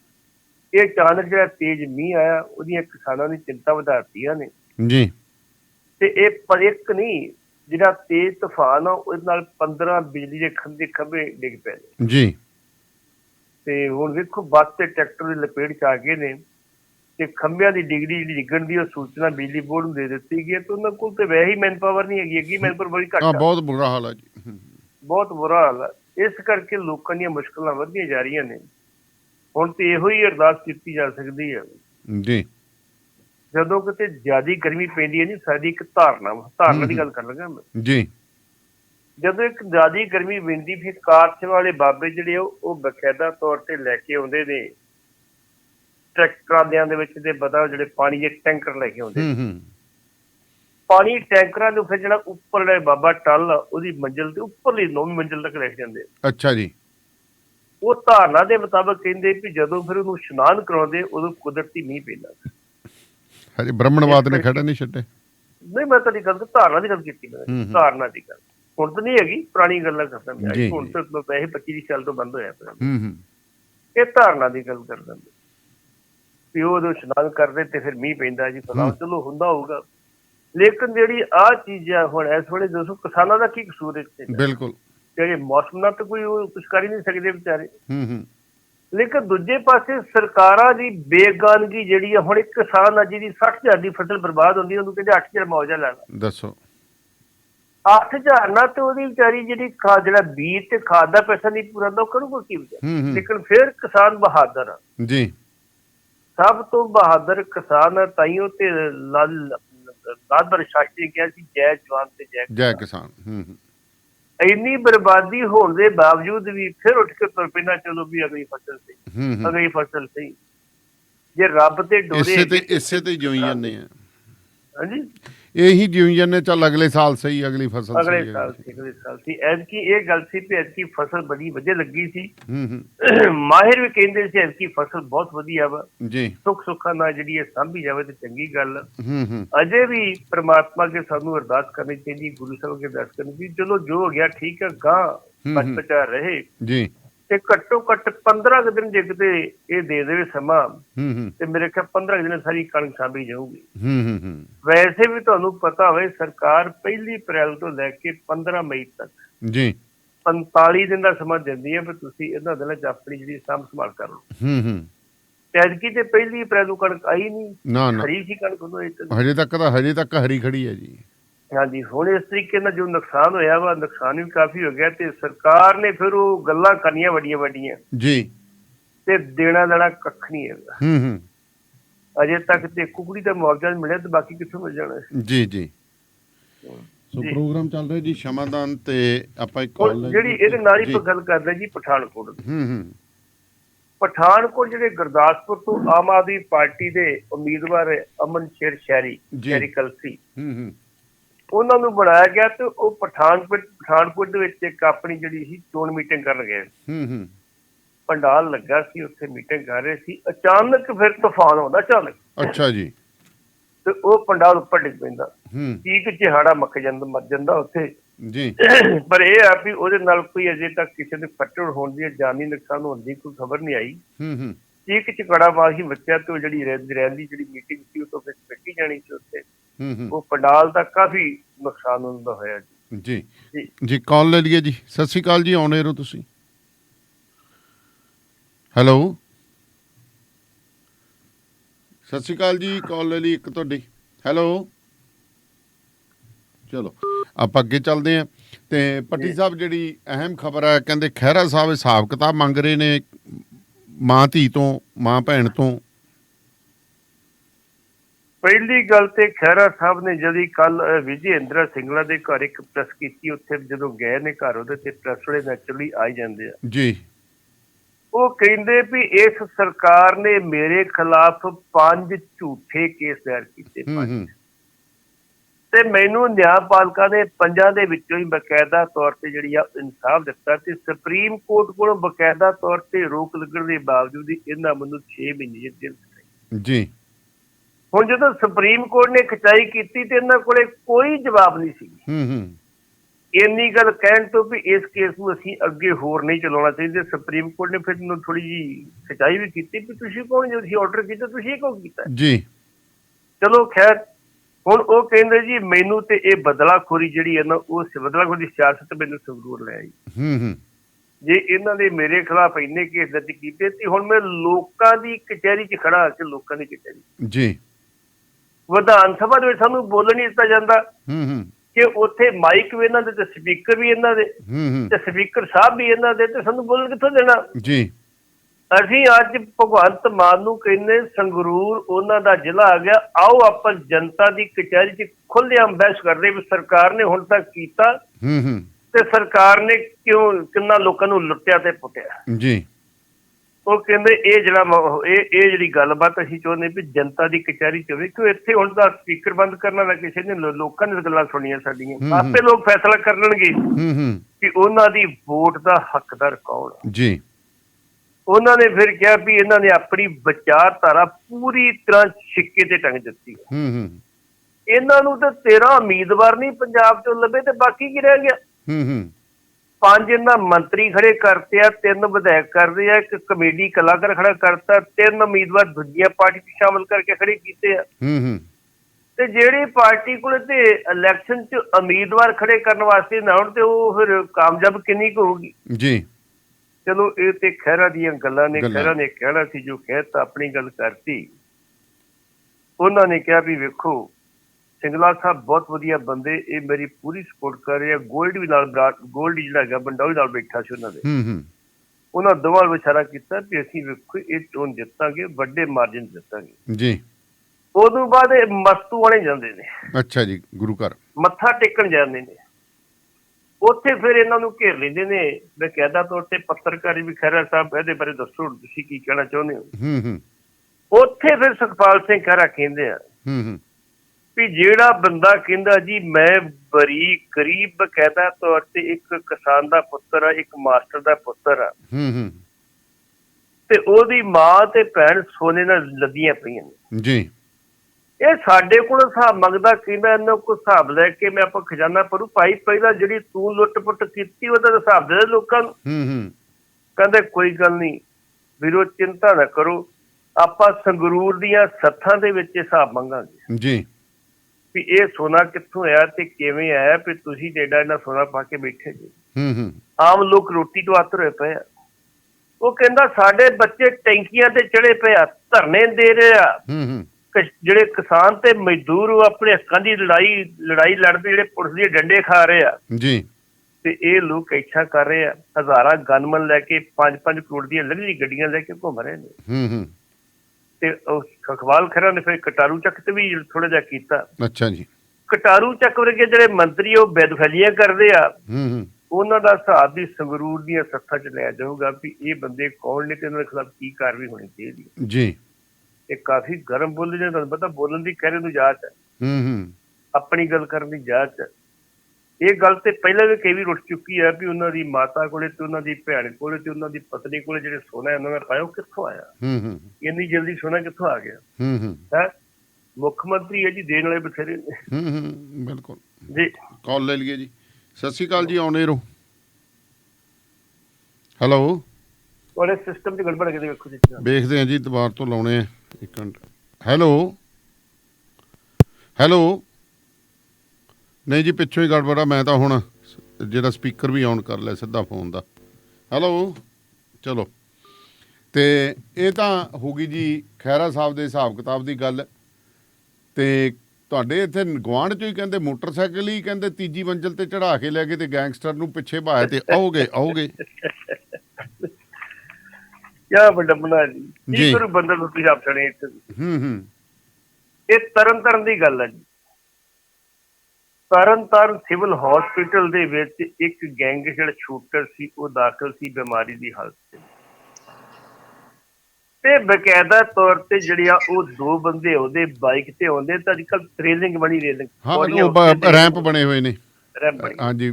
ਇਹ ਅਚਾਨਕ ਜਿਹੜਾ ਤੇਜ਼ ਮੀਂਹ ਆਇਆ ਉਹਦੀਆਂ ਕਿਸਾਨਾਂ ਦੀ ਚਿੰਤਾ ਵਧਾਤੀਆਂ ਨੇ। ਜੀ। ਤੇ ਇਹ ਪਰ ਇੱਕ ਨਹੀਂ ਜਿਹੜਾ ਤੇਜ਼ ਤੂਫਾਨ ਆ ਉਹਦੇ ਨਾਲ 15 ਬਿਜਲੀ ਦੇ ਖੰਭੇ ਖੰਭੇ ਡਿੱਗ ਪਏ ਨੇ। ਜੀ। ਤੇ ਹੁਣ ਵੇਖੋ ਬੱਸ ਤੇ ਟਰੈਕਟਰ ਦੀ ਲਪੇਟ ਚ ਆ ਗਏ ਨੇ ਤੇ ਖੰਭਿਆਂ ਦੀ ਡਿਗਰੀ ਜਿਹੜੀ ਡਿੱਗਣ ਦੀ ਉਹ ਸੂਚਨਾ ਬਿਜਲੀ ਬੋਰਡ ਨੂੰ ਦੇ ਦਿੱਤੀ ਗਈ ਹੈ ਤੇ ਉਹਨਾਂ ਕੋਲ ਤੇ ਵੈਸੇ ਹੀ ਮੈਨਪਾਵਰ ਨਹੀਂ ਹੈਗੀ ਅੱਗੀ ਮੈਨਪਾਵਰ ਬੜੀ ਘੱਟ ਹਾਂ ਆ ਬਹੁਤ ਬੁਰਾ ਹਾਲ ਹੈ ਜੀ ਬਹੁਤ ਬੁਰਾ ਹਾਲ ਹੈ ਇਸ ਕਰਕੇ ਲੋਕਾਂ ਦੀਆਂ ਮੁਸ਼ਕਲਾਂ ਵਧਦੀਆਂ ਜਾ ਰਹੀਆਂ ਨੇ। ਹੁਣ ਤੇ ਇਹੋ ਹੀ ਅਰਦਾਸ ਕੀਤੀ ਜਾ ਸਕਦੀ ਹੈ ਜੀ। ਜਦੋਂ ਕਿਤੇ ਜ਼ਿਆਦੀ ਗਰਮੀ ਪੈਂਦੀ ਹੈ ਨਹੀਂ ਸਾਡੀ ਇੱਕ ਧਾਰਨਾ ਵਾ। ਧਾਰਨਾ ਦੀ ਗੱਲ ਕਰਨ ਲੱਗਾ ਮੈਂ। ਜੀ। ਜਦੋਂ ਇੱਕ ਜ਼ਿਆਦੀ ਗਰਮੀ ਪੈਂਦੀ ਫਿਰ ਕਾਰਜ ਵਾਲੇ ਬਾਬੇ ਜਿਹੜੇ ਉਹ ਬਕਾਇਦਾ ਤੌਰ ਤੇ ਲੈ ਕੇ ਆਉਂਦੇ ਨੇ। ਟਰੈਕਟਰਾਂ ਦੇ ਵਿੱਚ ਤੇ ਬਤਾ ਜਿਹੜੇ ਪਾਣੀ ਦੇ ਟੈਂਕਰ ਲੈ ਕੇ ਆਉਂਦੇ ਹੂੰ ਹੂੰ। ਪਾਣੀ ਟੈਂਕਰਾਂ ਦੇ ਉੱਤੇ ਜਿਹੜਾ ਉੱਪਰਲੇ ਬਾਬਾ ਟੱਲ ਉਹਦੀ ਮੰਜ਼ਿਲ ਤੇ ਉੱਪਰਲੀ ਨੌਵੀਂ ਮੰਜ਼ਿਲ ਤੱਕ ਲੈ ਕੇ ਜਾਂਦੇ ਅੱਛਾ ਜੀ। ਉਹ ਧਾਰਨਾ ਦੇ ਮੁਤਾਬਕ ਕਹਿੰਦੇ ਕਿ ਜਦੋਂ ਫਿਰ ਉਹਨੂੰ ਇਸ਼ਨਾਨ ਕਰਾਉਂਦੇ ਉਦੋਂ ਕੁਦਰਤੀ ਮੀਂਹ ਪੈਂਦਾ। ਹਜੇ ਬ੍ਰਹਮਣਵਾਦ ਨੇ ਖੜਾ ਨਹੀਂ ਛੱਡੇ। ਨਹੀਂ ਮੈਂ ਤਾਂ ਨਹੀਂ ਗੱਲ ਧਾਰਨਾ ਦੀ ਗੱਲ ਕੀਤੀ ਮੈਂ। ਧਾਰਨਾ ਦੀ ਗੱਲ। ਹੁਣ ਤਾਂ ਨਹੀਂ ਹੈਗੀ ਪੁਰਾਣੀ ਗੱਲਾਂ ਕਰਦਾ ਮੈਂ। ਹੁਣ। ਤਾਂ ਵੈਸੇ 25 ਸਾਲ ਤੋਂ ਬੰਦ ਹੋਇਆ ਪਿਆ। ਹੂੰ ਹੂੰ। ਇਹ ਧਾਰਨਾ ਦੀ ਗੱਲ ਕਰਦਾ ਮੈਂ। ਉਹ ਜਦੋਂ ਇਸ਼ਨਾਨ ਕਰਦੇ ਤੇ ਫਿਰ ਮੀਂਹ ਪੈਂਦਾ ਜੀ ਫਲਾਂ ਹੂੰ। ਚਲੋ ਹੁੰਦਾ ਹੋਊਗਾ। ਲੇਕਿਨ ਜਿਹੜੀ ਆ ਚੀਜ਼ ਆ ਹੁਣ ਇਸ ਵੇਲੇ ਦੱਸੋ ਕਿਸਾਨਾਂ ਦਾ ਕੀ ਕਸੂਰ ਹੈ ਬਿਲਕੁਲ। ਜਿਹੜੇ ਮੌਸਮ ਨਾਲ ਤਾਂ ਕੋਈ ਕੁਝ ਕਰ ਹੀ ਨਹੀਂ ਸਕਦੇ ਵਿਚਾਰੇ। ਹੂੰ ਹੂੰ। ਲੇਕਿਨ ਦੂਜੇ ਪਾਸੇ ਸਰਕਾਰਾਂ ਦੀ ਬੇਗਾਨਗੀ ਜਿਹੜੀ ਆ ਹੁਣ ਇੱਕ ਕਿਸਾਨ ਆ ਜਿਹਦੀ 60000 ਦੀ ਫਸਲ ਬਰਬਾਦ ਹੁੰਦੀ ਉਹਨੂੰ ਕਹਿੰਦੇ 8000 ਮੁਆਵਜ਼ਾ ਲੈਣਾ। ਦੱਸੋ। 8000 ਨਾਲ ਤੇ ਉਹਦੀ ਵਿਚਾਰੀ ਜਿਹੜੀ ਖਾਦ ਜਿਹੜਾ ਬੀਜ ਤੇ ਖਾਦ ਦਾ ਪੈਸਾ ਨਹੀਂ ਪੂਰਾ ਉਹ ਕਰੂਗਾ ਕੀ ਵਿਚਾਰ ਹੂੰ ਹੂੰ। ਲੇਕਿਨ ਫਿਰ ਕਿਸਾਨ ਬਹਾਦਰ ਆ। ਜੀ। ਸਭ ਤੋਂ ਬਹਾਦਰ ਕਿਸਾਨ ਆ ਤਾਈਓ ਤੇ ਲਾਲ ਲਾਦਰ ਸ਼ਾਸਤਰੀ ਕਿਹਾ ਸੀ ਜੈ ਜਵਾਨ ਤੇ ਜੈ ਜੈ ਕਿਸਾਨ ਹੂੰ ਹੂੰ। ਇੰਨੀ ਬਰਬਾਦੀ ਹੋਣ ਦੇ ਬਾਵਜੂਦ ਵੀ ਫਿਰ ਉੱਠ ਕੇ ਤੁਰ ਪੈਣਾ ਚਲੋ ਵੀ ਅਗਲੀ ਫਸਲ ਸਹੀ ਅਗਲੀ ਫਸਲ ਸਹੀ। ਜੇ ਰੱਬ ਤੇ ਡੋਰੇ ਇਸੇ ਤੇ ਇਸੇ ਤੇ ਜਿਉਈ ਜਾਂਦੇ ਆ। ਹਾਂਜੀ। ਇਹੀ ਜਿਉਈ ਜਾਂਦੇ ਚੱਲ ਅਗਲੇ ਸਾਲ ਸਹੀ ਅਗਲੀ ਫਸਲ ਅਗਲੇ ਸਹੀ ਸਾਲ ਸੀ ਅਗਲੇ ਸਾਲ ਸੀ ਐਤਕੀ ਇਹ ਗੱਲ ਸੀ ਕਿ ਐਤਕੀ ਫਸਲ ਬੜੀ ਵਧੀਆ ਲੱਗੀ ਸੀ। ਹੂੰ ਹੂੰ। ਮਾਹਿਰ ਵੀ ਕਹਿੰਦੇ ਸੀ ਐਤਕੀ ਫਸਲ ਬਹੁਤ ਵਧੀਆ ਵਾ। ਜੀ। ਸੁੱਖ ਸੁੱਖਾਂ ਨਾਲ ਜਿਹੜੀ ਇਹ ਸਾਂਭੀ ਜਾਵੇ ਤੇ ਚੰਗੀ ਗੱਲ। ਆ। ਹੂੰ ਹੂੰ। ਅਜੇ ਵੀ ਪ੍ਰਮਾਤਮਾ ਅੱਗੇ ਸਾਨੂੰ ਅਰਦਾਸ ਕਰਨੀ ਚਾਹੀਦੀ ਗੁਰੂ ਸਾਹਿਬ ਅੱਗੇ ਅਰਦਾਸ ਕਰਨੀ ਚਾਹੀਦੀ। ਚਲੋ ਜੋ ਹੋ ਗਿਆ ਠੀਕ ਹੈ ਗਾਂ ਹੂੰ, ਬਚ ਹੂੰ। ਬਚਾ ਰਹੇ। ਜੀ। ਤੇ ਘੱਟੋ ਘੱਟ 15 ਕੁ ਦਿਨ ਜੇ ਕਿਤੇ ਇਹ ਦੇ ਦੇਵੇ ਸਮਾਂ ਹੂੰ ਹੂੰ। ਤੇ ਮੇਰੇ ਖਿਆਲ 15 ਕੁ ਦਿਨ ਸਾਰੀ ਕਣਕ ਸਾਂਭੀ ਜਾਊਗੀ। ਹੂੰ ਹੂੰ ਹੂੰ। ਵੈਸੇ ਵੀ ਤੁਹਾਨੂੰ ਪਤਾ ਹੋਵੇ ਸਰਕਾਰ ਪਹਿਲੀ ਅਪ੍ਰੈਲ ਤੋਂ ਲੈ ਕੇ 15 ਮਈ ਤੱਕ ਜੀ। 45 ਦਿਨ ਦਾ ਸਮਾਂ ਦਿੰਦੀ ਹੈ ਵੀ ਤੁਸੀਂ ਇਹਨਾਂ ਦਿਨਾਂ 'ਚ ਆਪਣੀ ਜਿਹੜੀ ਸਾਂਭ ਸੰਭਾਲ ਕਰ ਲਓ। ਹੂੰ ਹੂੰ। ਤੇ ਐਤਕੀ ਤੇ ਪਹਿਲੀ ਅਪ੍ਰੈਲ ਨੂੰ ਕਣਕ ਆਈ ਨਹੀਂ? ਨਾ ਨਾ। ਖਰੀਫ ਹੀ ਕਣਕ ਚੱਲੀ। ਹਜੇ ਤੱਕ ਤਾਂ ਹਜੇ ਤੱਕ ਹਰੀ ਖੜੀ ਹੈ ਜੀ। ਹਾਂਜੀ ਹੁਣ ਇਸ ਤਰੀਕੇ ਨਾਲ ਜੋ ਨੁਕਸਾਨ ਹੋਇਆ ਵਾ ਨੁਕਸਾਨ ਵੀ ਕਾਫੀ ਹੋ ਗਿਆ ਤੇ ਸਰਕਾਰ ਨੇ ਫਿਰ ਉਹ ਗੱਲਾਂ ਕਰਨੀਆਂ ਵੱਡੀਆਂ ਵੱਡੀਆਂ। ਜੀ। ਤੇ ਦੇਣਾ ਲੈਣਾ ਕੱਖ ਨਹੀਂ ਹੈਗਾ। ਹੂੰ ਹੂੰ। ਅਜੇ ਤੱਕ ਤੇ ਕੁਕੜੀ ਦਾ ਮੁਆਵਜ਼ਾ ਮਿਲਿਆ ਤੇ ਬਾਕੀ ਕਿੱਥੋਂ ਮਿਲ ਜਾਣਾ ਹੈ? ਜੀ ਜੀ। ਸੋ। ਪ੍ਰੋਗਰਾਮ ਚੱਲ ਰਿਹਾ ਜੀ ਸ਼ਮਾਦਾਨ ਤੇ ਆਪਾਂ ਇੱਕ ਕਾਲ ਜਿਹੜੀ ਇਹਦੇ ਨਾਲ ਹੀ ਗੱਲ ਕਰਦੇ ਜੀ ਪਠਾਨਕੋਟ ਦੀ। ਹੂੰ ਹੂੰ। ਪਠਾਨਕੋਟ ਜਿਹੜੇ ਗੁਰਦਾਸਪੁਰ ਤੋਂ ਆਮ ਆਦਮੀ ਪਾਰਟੀ ਦੇ ਉਮੀਦਵਾਰ ਅਮਨ ਸ਼ੇਰ ਸ਼ਹਿਰੀ। ਸ਼ਹਿਰੀ ਕਲਸੀ। ਹੂੰ ਹੂੰ। ਉਹਨਾਂ ਨੂੰ ਬਣਾਇਆ ਗਿਆ ਤੇ ਉਹ ਪਠਾਨਕੋਟ ਪਠਾਨਕੋਟ ਦੇ ਵਿੱਚ ਇੱਕ ਆਪਣੀ ਜਿਹੜੀ ਸੀ ਚੋਣ ਮੀਟਿੰਗ ਕਰਨ ਗਏ ਹੂੰ ਹੂੰ। ਪੰਡਾਲ ਲੱਗਾ ਸੀ ਉੱਥੇ ਮੀਟਿੰਗ ਕਰ ਰਹੇ ਸੀ। ਅਚਾਨਕ ਫਿਰ ਤੂਫਾਨ ਆਉਂਦਾ ਅਚਾਨਕ। ਅੱਛਾ ਜੀ। ਤੇ ਉਹ ਪੰਡਾਲ ਉੱਪਰ ਡਿੱਗ ਪੈਂਦਾ। ਹੂੰ। ਚੀਕ ਚਿਹਾੜਾ ਮੱਕ ਜਾਂਦਾ ਮਰ ਜਾਂਦਾ ਉੱਥੇ। ਜੀ। [clears throat] ਪਰ ਇਹ ਆ ਵੀ ਉਹਦੇ ਨਾਲ ਕੋਈ ਅਜੇ ਤੱਕ ਕਿਸੇ ਦੇ ਫੱਟੜ ਹੋਣ ਦੀ ਜਾਨੀ ਨੁਕਸਾਨ ਹੋਣ ਦੀ ਕੋਈ ਖਬਰ ਨਹੀਂ ਆਈ। ਹੂੰ ਹੂੰ। ਚੀਕ ਚਿਹਾੜਾ ਵਾਹੀ ਬੱਚਿਆਂ ਤੋਂ ਜਿਹੜੀ ਰਹਿੰਦੀ ਜਿਹੜੀ ਮੀਟਿੰਗ ਸੀ ਉਹ ਤੋਂ ਫਿਰ ਕੱਟੀ ਜਾਣੀ ਸੀ ਉੱਥੇ। ਉਹ ਪੰਡਾਲ ਦਾ ਕਾਫੀ ਨੁਕਸਾਨ ਹੁੰਦਾ ਹੋਇਆ ਜੀ। ਜੀ। ਜੀ। ਕਾਲ ਲੈ ਲਈਏ ਜੀ। ਸਤਿ ਸ਼੍ਰੀ ਅਕਾਲ ਜੀ ਆਉਣੇ ਰਹੋ ਤੁਸੀਂ। ਹੈਲੋ। ਸਤਿ ਸ਼੍ਰੀ ਅਕਾਲ ਜੀ ਕਾਲ ਲੈ ਲਈ ਇੱਕ ਤੁਹਾਡੀ। ਹੈਲੋ। ਚਲੋ ਆਪਾਂ ਅੱਗੇ ਚੱਲਦੇ ਹਾਂ। ਤੇ ਪੱਟੀ। ਸਾਹਿਬ ਜਿਹੜੀ ਅਹਿਮ ਖਬਰ ਹੈ ਕਹਿੰਦੇ ਖਹਿਰਾ ਸਾਹਿਬ ਹਿਸਾਬ ਕਿਤਾਬ ਮੰਗ ਰਹੇ ਨੇ ਮਾਂ ਧੀ ਤੋਂ ਮਾਂ ਭੈਣ ਤੋਂ। ਪਹਿਲੀ ਗੱਲ ਤੇ ਖਹਿਰਾ ਸਾਹਿਬ ਨੇ ਜਦੀ ਕੱਲ ਵਿਜੇ ਇੰਦਰਾ ਸਿੰਗਲਾ ਦੇ ਘਰ ਇੱਕ ਪ੍ਰੈਸ ਕੀਤੀ ਉੱਥੇ ਜਦੋਂ ਗਏ ਨੇ ਘਰ ਉਹਦੇ ਤੇ ਪ੍ਰੈਸ ਵਾਲੇ ਨੈਚੁਰਲੀ ਆ ਹੀ ਜਾਂਦੇ ਆ। ਜੀ। ਉਹ ਕਹਿੰਦੇ ਵੀ ਇਸ ਸਰਕਾਰ ਨੇ ਮੇਰੇ ਖਿਲਾਫ ਪੰਜ ਝੂਠੇ ਕੇਸ ਦਾਇਰ ਕੀਤੇ ਹੂੰ ਤੇ ਮੈਨੂੰ ਨਿਆਂਪਾਲਕਾ ਦੇ ਪੰਜਾਂ ਦੇ ਵਿੱਚੋਂ ਹੀ ਬਕਾਇਦਾ ਤੌਰ ਤੇ ਜਿਹੜੀ ਆ ਇਨਸਾਫ ਦਿੱਤਾ ਤੇ ਸੁਪਰੀਮ ਕੋਰਟ ਕੋਲੋਂ ਬਕਾਇਦਾ ਤੌਰ ਤੇ ਰੋਕ ਲੱਗਣ ਦੇ ਬਾਵਜੂਦ ਹੀ ਇਹਨਾਂ ਮੈਨੂੰ 6 ਮਹੀਨੇ ਜੇਲ੍ਹ ਜੀ। ਹੁਣ ਜਦੋਂ ਸੁਪਰੀਮ ਕੋਰਟ ਨੇ ਖਿਚਾਈ ਕੀਤੀ ਤੇ ਇਹਨਾਂ ਕੋਲੇ ਕੋਈ ਜਵਾਬ ਨਹੀਂ ਸੀ। ਹੂੰ ਹੂੰ। ਇੰਨੀ ਗੱਲ ਕਹਿਣ ਤੋਂ ਵੀ ਇਸ ਕੇਸ ਨੂੰ ਅਸੀਂ ਅੱਗੇ ਹੋਰ ਨਹੀਂ ਚਲਾਉਣਾ ਚਾਹੀਦਾ। ਸੁਪਰੀਮ ਕੋਰਟ ਨੇ ਫਿਰ ਨੂੰ ਥੋੜੀ ਜੀ ਖਿਚਾਈ ਵੀ ਕੀਤੀ ਵੀ ਤੁਸੀਂ ਕੌਣ ਜੋ? ਤੁਸੀਂ ਆਰਡਰ ਕੀਤਾ ਤੁਸੀਂ ਇਹ ਕਿਉਂ ਕੀਤਾ? ਜੀ। ਚਲੋ ਖੈਰ ਹੁਣ ਉਹ ਕਹਿੰਦੇ ਜੀ ਮੈਨੂੰ ਤੇ ਇਹ ਬਦਲਾਖੋਰੀ ਜਿਹੜੀ ਹੈ ਨਾ ਉਹ ਬਦਲਾਖੋਰੀ ਦੀ ਸਿਆਸਤ ਮੈਨੂੰ ਸੰਗਰੂਰ ਲੈ ਆਈ। ਹੂੰ ਹੂੰ। ਜੇ ਇਹਨਾਂ ਨੇ ਮੇਰੇ ਖਿਲਾਫ ਇੰਨੇ ਕੇਸ ਦਰਜ ਕੀਤੇ ਤੇ ਹੁਣ ਮੈਂ ਲੋਕਾਂ ਦੀ ਕਚਹਿਰੀ 'ਚ ਖੜਾ ਕੇ ਲੋਕਾਂ ਦੀ ਕਚਹਿਰੀ। ਜੀ। ਵਿਧਾਨ ਸਭਾ ਦੇ ਵਿੱਚ ਸਾਨੂੰ ਬੋਲਣ ਨਹੀਂ ਦਿੱਤਾ ਜਾਂਦਾ। ਹੂੰ ਹੂੰ। ਕਿ ਉੱਥੇ ਮਾਈਕ ਵੀ ਇਹਨਾਂ ਦੇ ਤੇ ਸਪੀਕਰ ਵੀ ਇਹਨਾਂ ਦੇ ਤੇ ਸਪੀਕਰ ਸਾਹਿਬ ਵੀ ਇਹਨਾਂ ਦੇ ਤੇ ਸਾਨੂੰ ਬੋਲਣ ਕਿੱਥੋਂ ਦੇਣਾ? ਜੀ। ਅਸੀਂ ਅੱਜ ਭਗਵੰਤ ਮਾਨ ਨੂੰ ਕਹਿੰਦੇ ਸੰਗਰੂਰ ਉਹਨਾਂ ਦਾ ਜ਼ਿਲ੍ਹਾ ਆ ਗਿਆ। ਆਓ ਆਪਾਂ ਜਨਤਾ ਦੀ ਕਚਹਿਰੀ 'ਚ ਖੁੱਲ੍ਹੇਆਮ ਬਹਿਸ ਕਰਦੇ ਵੀ ਸਰਕਾਰ ਨੇ ਹੁਣ ਤੱਕ ਕੀਤਾ ਹੂੰ ਹੂੰ। ਤੇ ਸਰਕਾਰ ਨੇ ਕਿਉਂ ਕਿੰਨਾ ਲੋਕਾਂ ਨੂੰ ਲੁੱਟਿਆ ਤੇ ਪੁੱਟਿਆ। ਜੀ। ਉਹ ਕਹਿੰਦੇ ਇਹ ਜਿਹੜਾ ਇਹ ਇਹ ਜਿਹੜੀ ਗੱਲਬਾਤ ਅਸੀਂ ਚਾਹੁੰਦੇ ਵੀ ਜਨਤਾ ਦੀ ਕਚਹਿਰੀ 'ਚ ਹੋਵੇ ਕਿਉਂ ਇੱਥੇ ਹੁਣ ਦਾ ਸਪੀਕਰ ਬੰਦ ਕਰਨਾ ਨਾ ਕਿਸੇ ਨੇ ਲੋਕਾਂ ਨੇ ਗੱਲਾਂ ਸੁਣੀਆਂ ਸਾਡੀਆਂ ਹੂੰ ਹੂੰ। ਆਪੇ ਲੋਕ ਫੈਸਲਾ ਕਰ ਲੈਣਗੇ ਹੂੰ ਹੂੰ ਕਿ ਉਹਨਾਂ ਦੀ ਵੋਟ ਦਾ ਹੱਕਦਾਰ ਕੌਣ ਆ। ਜੀ ਉਹਨਾਂ ਨੇ ਫਿਰ ਕਿਹਾ ਵੀ ਇਹਨਾਂ ਨੇ ਆਪਣੀ ਵਿਚਾਰਧਾਰਾ ਪੂਰੀ ਤਰ੍ਹਾਂ ਸਿੱਕੇ ਤੇ ਟੰਗ ਦਿੱਤੀ ਹੈ। ਹੂੰ ਹੂੰ ਇਹਨਾਂ ਨੂੰ ਤਾਂ 13 ਉਮੀਦਵਾਰ ਨਹੀਂ ਪੰਜਾਬ ਚੋਂ ਲੱਭੇ ਤੇ ਬਾਕੀ ਕੀ ਰਹਿ ਗਿਆ ਹੂੰ ਹੂੰ ਪੰਜ ਇਹਨਾਂ ਮੰਤਰੀ ਖੜੇ ਕਰਤੇ ਆ ਤਿੰਨ ਵਿਧਾਇਕ ਕਰਦੇ ਆ ਇੱਕ ਕਮੇਡੀ ਕਲਾਕਾਰ ਖੜਾ ਕਰਤਾ ਤਿੰਨ ਉਮੀਦਵਾਰ ਦੂਜੀਆਂ ਪਾਰਟੀ 'ਚ ਸ਼ਾਮਲ ਕਰਕੇ ਖੜੇ ਕੀਤੇ ਆ। ਹੂੰ ਹੂੰ। ਤੇ ਜਿਹੜੀ ਪਾਰਟੀ ਕੋਲ ਤੇ ਇਲੈਕਸ਼ਨ 'ਚ ਉਮੀਦਵਾਰ ਖੜੇ ਕਰਨ ਵਾਸਤੇ ਨਾ ਹੋਣ ਤੇ ਉਹ ਫਿਰ ਕਾਮਯਾਬ ਕਿੰਨੀ ਕੁ ਹੋਊਗੀ? ਜੀ। ਚਲੋ ਇਹ ਤੇ ਖਹਿਰਾ ਦੀਆਂ ਗੱਲਾਂ ਨੇ। ਖਹਿਰਾ ਨੇ ਕਹਿਣਾ ਸੀ ਜੋ ਕਹਿਤਾ ਆਪਣੀ ਗੱਲ ਕਰਤੀ। ਉਹਨਾਂ ਨੇ ਕਿਹਾ ਵੀ ਵੇਖੋ ਸਿੰਗਲਾ ਸਾਹਿਬ ਬਹੁਤ ਵਧੀਆ ਬੰਦੇ ਇਹ ਮੇਰੀ ਪੂਰੀ ਸਪੋਰਟ ਕਰ ਰਹੇ ਆ। ਗੋਲਡ ਵੀ ਨਾਲ ਗੋਲਡ ਜਿਹੜਾ ਹੈਗਾ ਵੀ ਨਾਲ ਬੈਠਾ ਸੀ ਉਹਨਾਂ ਦੇ। ਹੂੰ ਹੂੰ। ਉਹਨਾਂ ਦੋਵਾਂ ਇਸ਼ਾਰਾ ਕੀਤਾ ਵੀ ਅਸੀਂ ਵੇਖੋ ਇਹ ਚੋਣ ਜਿੱਤਾਂਗੇ ਵੱਡੇ ਮਾਰਜਨ ਜਿੱਤਾਂਗੇ। ਜੀ। ਉਦੋਂ ਬਾਅਦ ਇਹ ਮਸਤੂ ਵਾਲੇ ਜਾਂਦੇ ਨੇ। ਅੱਛਾ ਜੀ ਗੁਰੂ ਘਰ। ਮੱਥਾ ਟੇਕਣ ਜਾਂਦੇ ਨੇ। ਉੱਥੇ ਫਿਰ ਇਹਨਾਂ ਨੂੰ ਘੇਰ ਲੈਂਦੇ ਨੇ। ਬਕਾਇਦਾ ਤੌਰ ਤੇ ਪੱਤਰਕਾਰੀ ਵੀ ਖਹਿਰਾ ਸਾਹਿਬ ਇਹਦੇ ਬਾਰੇ ਦੱਸੋ ਤੁਸੀਂ ਕੀ ਕਹਿਣਾ ਚਾਹੁੰਦੇ ਹੋ? ਹੂੰ ਹੂੰ। ਉੱਥੇ ਫਿਰ ਸੁਖਪਾਲ ਸਿੰਘ ਖਹਿਰਾ ਕਹਿੰਦੇ ਆ ਹੂੰ ਹੂੰ। ਵੀ ਜਿਹੜਾ ਬੰਦਾ ਕਹਿੰਦਾ ਜੀ ਮੈਂ ਬਰੀ ਗਰੀਬ ਬਕਾਇਦਾ ਤੌਰ ਤੇ ਇੱਕ ਕਿਸਾਨ ਦਾ ਪੁੱਤਰ ਆ ਇੱਕ ਮਾਸਟਰ ਦਾ ਪੁੱਤਰ ਆ। ਹੂੰ ਹੂੰ। ਤੇ ਉਹਦੀ ਮਾਂ ਤੇ ਭੈਣ ਸੋਨੇ ਨਾਲ ਲੱਦੀਆਂ ਪਈਆਂ ਨੇ। ਜੀ। ਇਹ ਸਾਡੇ ਕੋਲ ਹਿਸਾਬ ਮੰਗਦਾ ਕਹਿੰਦਾ ਇਹਨਾਂ ਕੋਲ ਹਿਸਾਬ ਲੈ ਕੇ ਮੈਂ ਆਪਾਂ ਖਜ਼ਾਨਾ ਭਰੂ। ਭਾਈ ਪਹਿਲਾਂ ਜਿਹੜੀ ਤੂੰ ਲੁੱਟ-ਪੁੱਟ ਕੀਤੀ ਉਹਦਾ ਹਿਸਾਬ ਦੇ ਦੇ ਲੋਕਾਂ ਨੂੰ। ਹੂੰ ਹੂੰ। ਕਹਿੰਦੇ ਕੋਈ ਗੱਲ ਨਹੀਂ ਵੀਰੋ ਚਿੰਤਾ ਨਾ ਕਰੋ। ਆਪਾਂ ਸੰਗਰੂਰ ਦੀਆਂ ਸੱਥਾਂ ਦੇ ਵਿੱਚ ਹਿਸਾਬ ਮੰਗਾਂਗੇ। ਜੀ। ਵੀ ਇਹ ਸੋਨਾ ਕਿੱਥੋਂ ਆਇਆ ਤੇ ਕਿਵੇਂ ਆਇਆ ਵੀ ਤੁਸੀਂ ਡੇਡਾ ਇਹਨਾਂ ਸੋਨਾ ਪਾ ਕੇ ਬੈਠੇ ਜੀ। ਹੂੰ ਹੂੰ। ਆਮ ਲੋਕ ਰੋਟੀ ਤੋਂ ਆਤਰ ਹੋਏ ਪਏ ਆ। ਉਹ ਕਹਿੰਦਾ ਸਾਡੇ ਬੱਚੇ ਟੈਂਕੀਆਂ ਤੇ ਚੜੇ ਪਏ ਆ ਧਰਨੇ ਦੇ ਰਹੇ ਆ। ਹੂੰ ਹੂੰ। ਕਿ ਜਿਹੜੇ ਕਿਸਾਨ ਤੇ ਮਜ਼ਦੂਰ ਉਹ ਆਪਣੇ ਹੱਕਾਂ ਦੀ ਲੜਾਈ ਲੜਾਈ ਲੜਦੇ ਜਿਹੜੇ ਪੁਲਿਸ ਦੇ ਡੰਡੇ ਖਾ ਰਹੇ ਆ। ਜੀ। ਤੇ ਇਹ ਲੋਕ ਇੱਛਾ ਕਰ ਰਹੇ ਆ ਹਜ਼ਾਰਾਂ ਗਨਮਨ ਲੈ ਕੇ 5-5 ਕਰੋੜ ਦੀਆਂ ਲਗਜ਼ਰੀ ਗੱਡੀਆਂ ਲੈ ਕੇ ਘੁੰਮ ਰਹੇ ਨੇ। ਹੂੰ ਹੂੰ। ਤੇ ਖਖਵਾਲ ਖਰਾ ਨੇ ਫਿਰ ਕਟਾਰੂ ਚੱਕ ਤੇ ਵੀ ਥੋੜਾ ਜਿਹਾ ਕੀਤਾ। ਅੱਛਾ ਜੀ। ਕਟਾਰੂ ਚੱਕ ਵਰਗੇ ਜਿਹੜੇ ਮੰਤਰੀ ਉਹ ਬੇਦਖਲੀਆਂ ਕਰਦੇ ਆ ਹੂੰ ਹੂੰ। ਉਹਨਾਂ ਦਾ ਹਿਸਾਬ ਵੀ ਸੰਗਰੂਰ ਦੀਆਂ ਸੱਥਾਂ 'ਚ ਲਿਆ ਜਾਊਗਾ ਵੀ ਇਹ ਬੰਦੇ ਕੌਣ ਨੇ ਤੇ ਉਹਨਾਂ ਦੇ ਖਿਲਾਫ ਕੀ ਕਾਰਵਾਈ ਹੋਣੀ ਚਾਹੀਦੀ। ਜੀ। ਇਹ ਕਾਫੀ ਗਰਮ ਬੋਲੀ ਨੇ ਤੁਹਾਨੂੰ ਪਤਾ ਬੋਲਣ ਦੀ ਕਹਿਰੇ ਨੂੰ ਜਾਂਚ ਹੈ। ਹੂੰ ਹੂੰ। ਆਪਣੀ ਗੱਲ ਕਰਨ ਦੀ ਜਾਂਚ ਹੈ। ਇਹ ਗੱਲ ਤੇ ਪਹਿਲਾਂ ਵੀ ਕਈ ਵੀ ਰੁੱਟ ਚੁੱਕੀ ਹੈ ਵੀ ਉਹਨਾਂ ਦੀ ਮਾਤਾ ਕੋਲੇ ਤੇ ਉਹਨਾਂ ਦੀ ਭੈਣ ਕੋਲੇ ਤੇ ਉਹਨਾਂ ਦੀ ਪਤਨੀ ਕੋਲੇ ਜਿਹੜੇ ਸੋਨਾ ਉਹਨਾਂ ਨੇ ਪਾਇਆ ਉਹ ਕਿੱਥੋਂ ਆਇਆ? ਹੂੰ ਹੂੰ ਇੰਨੀ ਜਲਦੀ ਸੋਨਾ ਕਿੱਥੋਂ ਆ ਗਿਆ? ਹੂੰ ਹੂੰ। ਹੈ? ਮੁੱਖ ਮੰਤਰੀ ਹੈ ਜੀ ਦੇਣ ਵਾਲੇ ਬਥੇਰੇ ਨੇ। ਹੂੰ ਹੂੰ ਬਿਲਕੁਲ। ਜੀ। ਕਾਲ ਲੈ ਲਈਏ ਜੀ। ਸਤਿ ਸ਼੍ਰੀ ਅਕਾਲ ਜੀ ਆਉਣੇ ਰੋ ਹੈਲੋ। ਉਹਦੇ ਸਿਸਟਮ 'ਚ ਗੜਬੜ ਕਿਤੇ ਵੇਖੋ ਜੀ। ਵੇਖਦੇ ਹਾਂ ਜੀ ਦੁਬਾਰ ਤੋਂ ਲਾਉਣੇ ਆ। ਇੱਕ ਮਿੰਟ। ਹੈਲੋ। ਹੈਲੋ। ਨਹੀਂ ਜੀ ਪਿੱਛੋਂ ਹੀ ਗੜਬੜਾ ਮੈਂ ਤਾਂ ਹੁਣ ਜਿਹੜਾ ਸਪੀਕਰ ਵੀ ਆਨ ਕਰ ਲਿਆ ਸਿੱਧਾ ਫੋਨ ਦਾ। ਹੈਲੋ ਚਲੋ। ਤੇ ਇਹ ਤਾਂ ਹੋ ਗਈ ਜੀ ਖੈਰਾ ਸਾਹਿਬ ਦੇ ਹਿਸਾਬ ਕਿਤਾਬ ਦੀ ਗੱਲ। ਤੇ ਤੁਹਾਡੇ ਇੱਥੇ ਗਵਾਂਢ ਚੋਂ ਹੀ ਕਹਿੰਦੇ ਮੋਟਰਸਾਈਕਲ ਹੀ ਕਹਿੰਦੇ ਤੀਜੀ ਮੰਜ਼ਲ ਤੇ ਚੜਾ ਕੇ ਲੈ ਗਏ ਤੇ ਗੈਂਗਸਟਰ ਨੂੰ ਪਿੱਛੇ ਭਾਇਆ ਤੇ ਆਓਗੇ ਆਓਗੇ। ਕਿਆ ਵੱਡਾ ਬਣਾ ਜੀ। ਕੀ ਕਰੂ ਬੰਦਾ ਨੂੰ ਤੁਸੀਂ ਆਪ ਸਣੇ ਇੱਥੇ ਹੂੰ ਹੂੰ। ਇਹ ਤਰਨ ਤਾਰਨ ਦੀ ਗੱਲ ਹੈ ਜੀ। ਤਰਨ ਤਾਰਨ ਸਿਵਲ ਹਸਪੀਟਲ ਦੇ ਵਿੱਚ ਇੱਕ ਗੈਂਗ ਜਿਹੜਾ ਸ਼ੂਟਰ ਸੀ ਉਹ ਦਾਖਲ ਸੀ ਬਿਮਾਰੀ ਦੀ ਹਾਲਤ 'ਚ ਤੇ ਬਕਾਇਦਾ ਤੌਰ ਤੇ ਜਿਹੜੀਆਂ ਉਹ ਦੋ ਬੰਦੇ ਉਹਦੇ ਬਾਈਕ ਤੇ ਆਉਂਦੇ ਤਾਂ ਅੱਜਕੱਲ ਟ੍ਰੇਲਿੰਗ ਬਣੀ ਰੇਲਿੰਗ। ਹਾਂ ਉਹ ਰੈਂਪ ਬਣੇ ਹੋਏ ਨੇ। ਹਾਂਜੀ।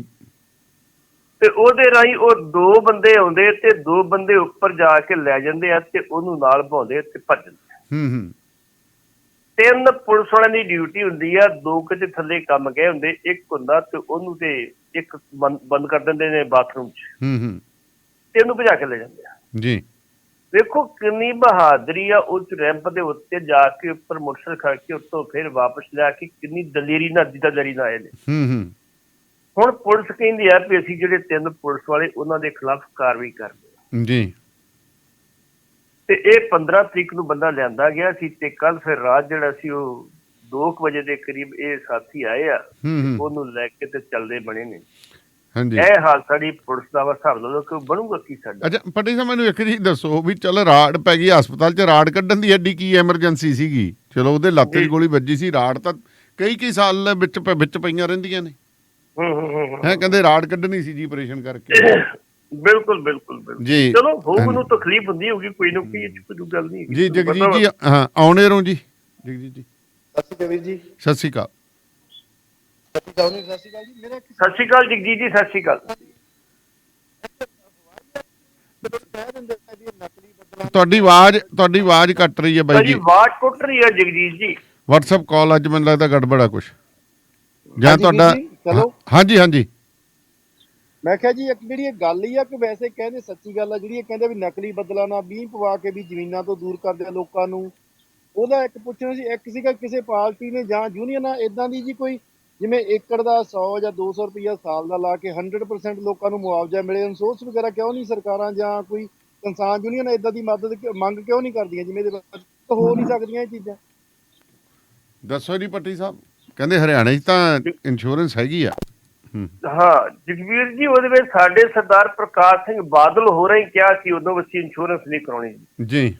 ਤੇ ਉਹਦੇ ਰਾਹੀਂ ਉਹ ਦੋ ਬੰਦੇ ਆਉਂਦੇ ਤੇ ਦੋ ਬੰਦੇ ਉੱਪਰ ਜਾ ਕੇ ਲੈ ਜਾਂਦੇ ਆ ਤੇ ਉਹਨੂੰ ਨਾਲ ਭਾਉਂਦੇ ਤੇ ਭੱਜ ਜਾਂਦੇ ਆ। ਹੂੰ ਹੂੰ। ਤਿੰਨ ਪੁਲਿਸ ਵਾਲਿਆਂ ਦੀ ਡਿਊਟੀ ਹੁੰਦੀ ਆ ਦੋ ਕਿਤੇ ਥੱਲੇ ਕੰਮ ਗਏ ਹੁੰਦੇ ਇੱਕ ਹੁੰਦਾ ਤੇ ਉਹਨੂੰ ਤੇ ਇੱਕ ਬੰਦ ਕਰ ਦਿੰਦੇ ਨੇ ਬਾਥਰੂਮ 'ਚ। ਹੂੰ ਹੂੰ। ਤੇ ਉਹਨੂੰ ਭਜਾ ਕੇ ਲੈ ਜਾਂਦੇ ਆ। ਜੀ। ਵੇਖੋ ਕਿੰਨੀ ਬਹਾਦਰੀ ਆ ਉਸ ਰੈਂਪ ਦੇ ਉੱਤੇ ਜਾ ਕੇ ਉੱਪਰ ਮੋਟਰਸਾਈਕਲ ਖੜ ਕੇ ਉੱਤੋਂ ਫਿਰ ਵਾਪਸ ਲਿਆ ਕੇ ਕਿੰਨੀ ਦਲੇਰੀ ਨਾਲ ਦਿੱਤਾ ਦਰੀ ਨਾਲ ਆਏ ਨੇ। ਹੂੰ ਹੂੰ। ਹੁਣ ਪੁਲਿਸ ਕਹਿੰਦੀ ਆ ਵੀ ਅਸੀਂ ਜਿਹੜੇ ਤਿੰਨ ਪੁਲਿਸ ਵਾਲੇ ਉਹਨਾਂ ਦੇ ਖਿਲਾਫ ਕਾਰਵਾਈ ਕਰਦੇ ਆ ਜੀ। ਤੇ ਇਹ 15 ਤਰੀਕ ਨੂੰ ਬੰਦਾ ਲਿਆਂਦਾ ਗਿਆ ਸੀ ਤੇ ਕੱਲ ਫਿਰ ਰਾਤ ਜਿਹੜਾ ਸੀ ਉਹ 2 ਵਜੇ ਦੇ ਕਰੀਬ ਇਹ ਸਾਥੀ ਆਏ ਆ ਉਹਨੂੰ ਲੈ ਕੇ ਤੇ ਚੱਲਦੇ ਬਣੇ ਨੇ। ਹਾਂਜੀ। ਇਹ ਹਾਲ ਸਾਡੀ ਪੁਲਿਸ ਦਾ ਹਿਸਾਬ ਲਓ ਕਿ ਬਣੂਗਾ ਕੀ ਸਾਡਾ। ਅੱਛਾ ਪੱਟੀ ਸਾਹਿਬ ਮੈਨੂੰ ਇੱਕ ਚੀਜ਼ ਦੱਸੋ ਵੀ ਚਲ ਰਾੜ ਪੈ ਗਈ ਹਸਪਤਾਲ 'ਚ ਰਾੜ ਕੱਢਣ ਦੀ ਐਡੀ ਕੀ ਐਮਰਜੈਂਸੀ ਸੀਗੀ? ਚਲੋ ਉਹਦੇ ਲੱਤ ਜੀ। ਗੋਲੀ ਵੱਜੀ ਸੀ ਰਾੜ ਤਾਂ ਕਈ ਕਈ ਸਾਲ ਵਿੱਚ ਵਿੱਚ ਪਈਆਂ ਰਹਿੰਦੀਆਂ ਨੇ। ਹੂੰ ਹੂੰ ਹੂੰ। ਹੈ। ਕਹਿੰਦੇ ਰਾੜ ਕੱਢਣੀ ਸੀ ਜੀ ਆਪਰੇਸ਼ਨ ਕਰਕੇ। [coughs] ਬਿਲਕੁਲ ਬਿਲਕੁਲ ਜੀ। ਚਲੋ ਹੋਊ ਨੂੰ ਤਕਲੀਫ ਹੁੰਦੀ ਹੋਊਗੀ ਕੋਈ ਨਾ ਕੋਈ ਇਹ 'ਚ ਕੋਈ ਗੱਲ ਨਹੀਂ। ਜੀ ਜਗਜੀਤ ਜੀ ਹਾਂ ਆਉਣੇ ਰਹੋ ਜੀ। ਜਗਜੀਤ ਜੀ। ਸਤਿ ਸ਼੍ਰੀ ਅਕਾਲ ਜੀ। ਸਤਿ ਸ਼੍ਰੀ ਅਕਾਲ। ਸਤਿ ਸ਼੍ਰੀ ਅਕਾਲ ਜੀ, ਸਤਿ ਸ਼੍ਰੀ ਅਕਾਲ ਜੀ। ਮੇਰਾ ਸਤਿ ਸ਼੍ਰੀ ਅਕਾਲ ਜਗਜੀਤ ਜੀ ਸਤਿ ਸ਼੍ਰੀ ਅਕਾਲ। ਤੁਹਾਡੀ ਆਵਾਜ਼ ਤੁਹਾਡੀ ਆਵਾਜ਼ ਕੱਟ ਰਹੀ ਹੈ ਬਾਈ ਜੀ। ਵਾਟ ਟੁੱਟ ਰਹੀ ਹੈ ਜਗਜੀਤ ਜੀ। WhatsApp ਕਾਲ ਅੱਜ ਮੈਨੂੰ ਲੱਗਦਾ ਗੜਬੜਾ ਕੁਛ। ਜਾਂ ਤੁਹਾਡਾ। ਹਾਂਜੀ ਹਾਂਜੀ। ਮੈਂ ਕਿਹਾ ਜੀ ਇੱਕ ਜਿਹੜੀ ਇਹ ਗੱਲ ਹੀ ਆ ਕਿ ਵੈਸੇ ਕਹਿੰਦੇ ਸੱਚੀ ਗੱਲ ਆ ਜਿਹੜੀ ਇਹ ਕਹਿੰਦੇ ਵੀ ਨਕਲੀ ਬਦਲਾ ਨਾ ਬੀਂ ਪਵਾ ਕੇ ਵੀ ਜ਼ਮੀਨਾਂ ਤੋਂ ਦੂਰ ਕਰਦੇ ਆ ਲੋਕਾਂ ਨੂੰ ਉਹਦਾ ਇੱਕ ਪੁੱਛਣਾ ਸੀ ਇੱਕ ਸੀਗਾ ਕਿਸੇ ਪਾਰਟੀ ਨੇ ਜਾਂ ਯੂਨੀਅਨ ਇਦਾਂ ਦੀ ਜੀ ਕੋਈ ਜਿਵੇਂ ਏਕੜ ਦਾ 100 ਜਾਂ 200 ਰੁਪਈਆ ਸਾਲ ਦਾ ਲਾ ਕੇ 100% ਲੋਕਾਂ ਨੂੰ ਮੁਆਵਜ਼ਾ ਮਿਲੇ ਅਨਸੋਸ ਵਗੈਰਾ ਕਿਉਂ ਨਹੀਂ ਸਰਕਾਰਾਂ ਜਾਂ ਕੋਈ ਕਿਸਾਨ ਯੂਨੀਅਨ ਇਦਾਂ ਦੀ ਮਦਦ ਮੰਗ ਕਿਉਂ ਨਹੀਂ ਕਰਦੀਆਂ ਜਿਵੇਂ ਤਾਂ ਹੋ ਨਹੀਂ ਸਕਦੀਆਂ ਇਹ ਚੀਜ਼ਾਂ। ਦੱਸੋ ਜੀ ਪੱਟੀ ਸਾਹਿਬ ਕਹਿੰਦੇ ਹਰਿਆਣੇ 'ਚ ਤਾਂ ਇੰਸ਼ੋਰੈਂਸ ਹੈਗੀ ਆ। ਹੂੰ ਜਗਵੀਰ ਜੀ ਉਹਦੇ ਵਿੱਚ ਸਾਡੇ ਸਰਦਾਰ ਪ੍ਰਕਾਸ਼ ਸਿੰਘ ਬਾਦਲ ਹੋ ਰਹੇ ਕਿਹਾ ਸੀ ਉਦੋਂ ਅਸੀਂ ਇੰਸ਼ੋਰੈਂਸ ਨਹੀਂ ਕਰਾਉਣੀ। ਜੀ।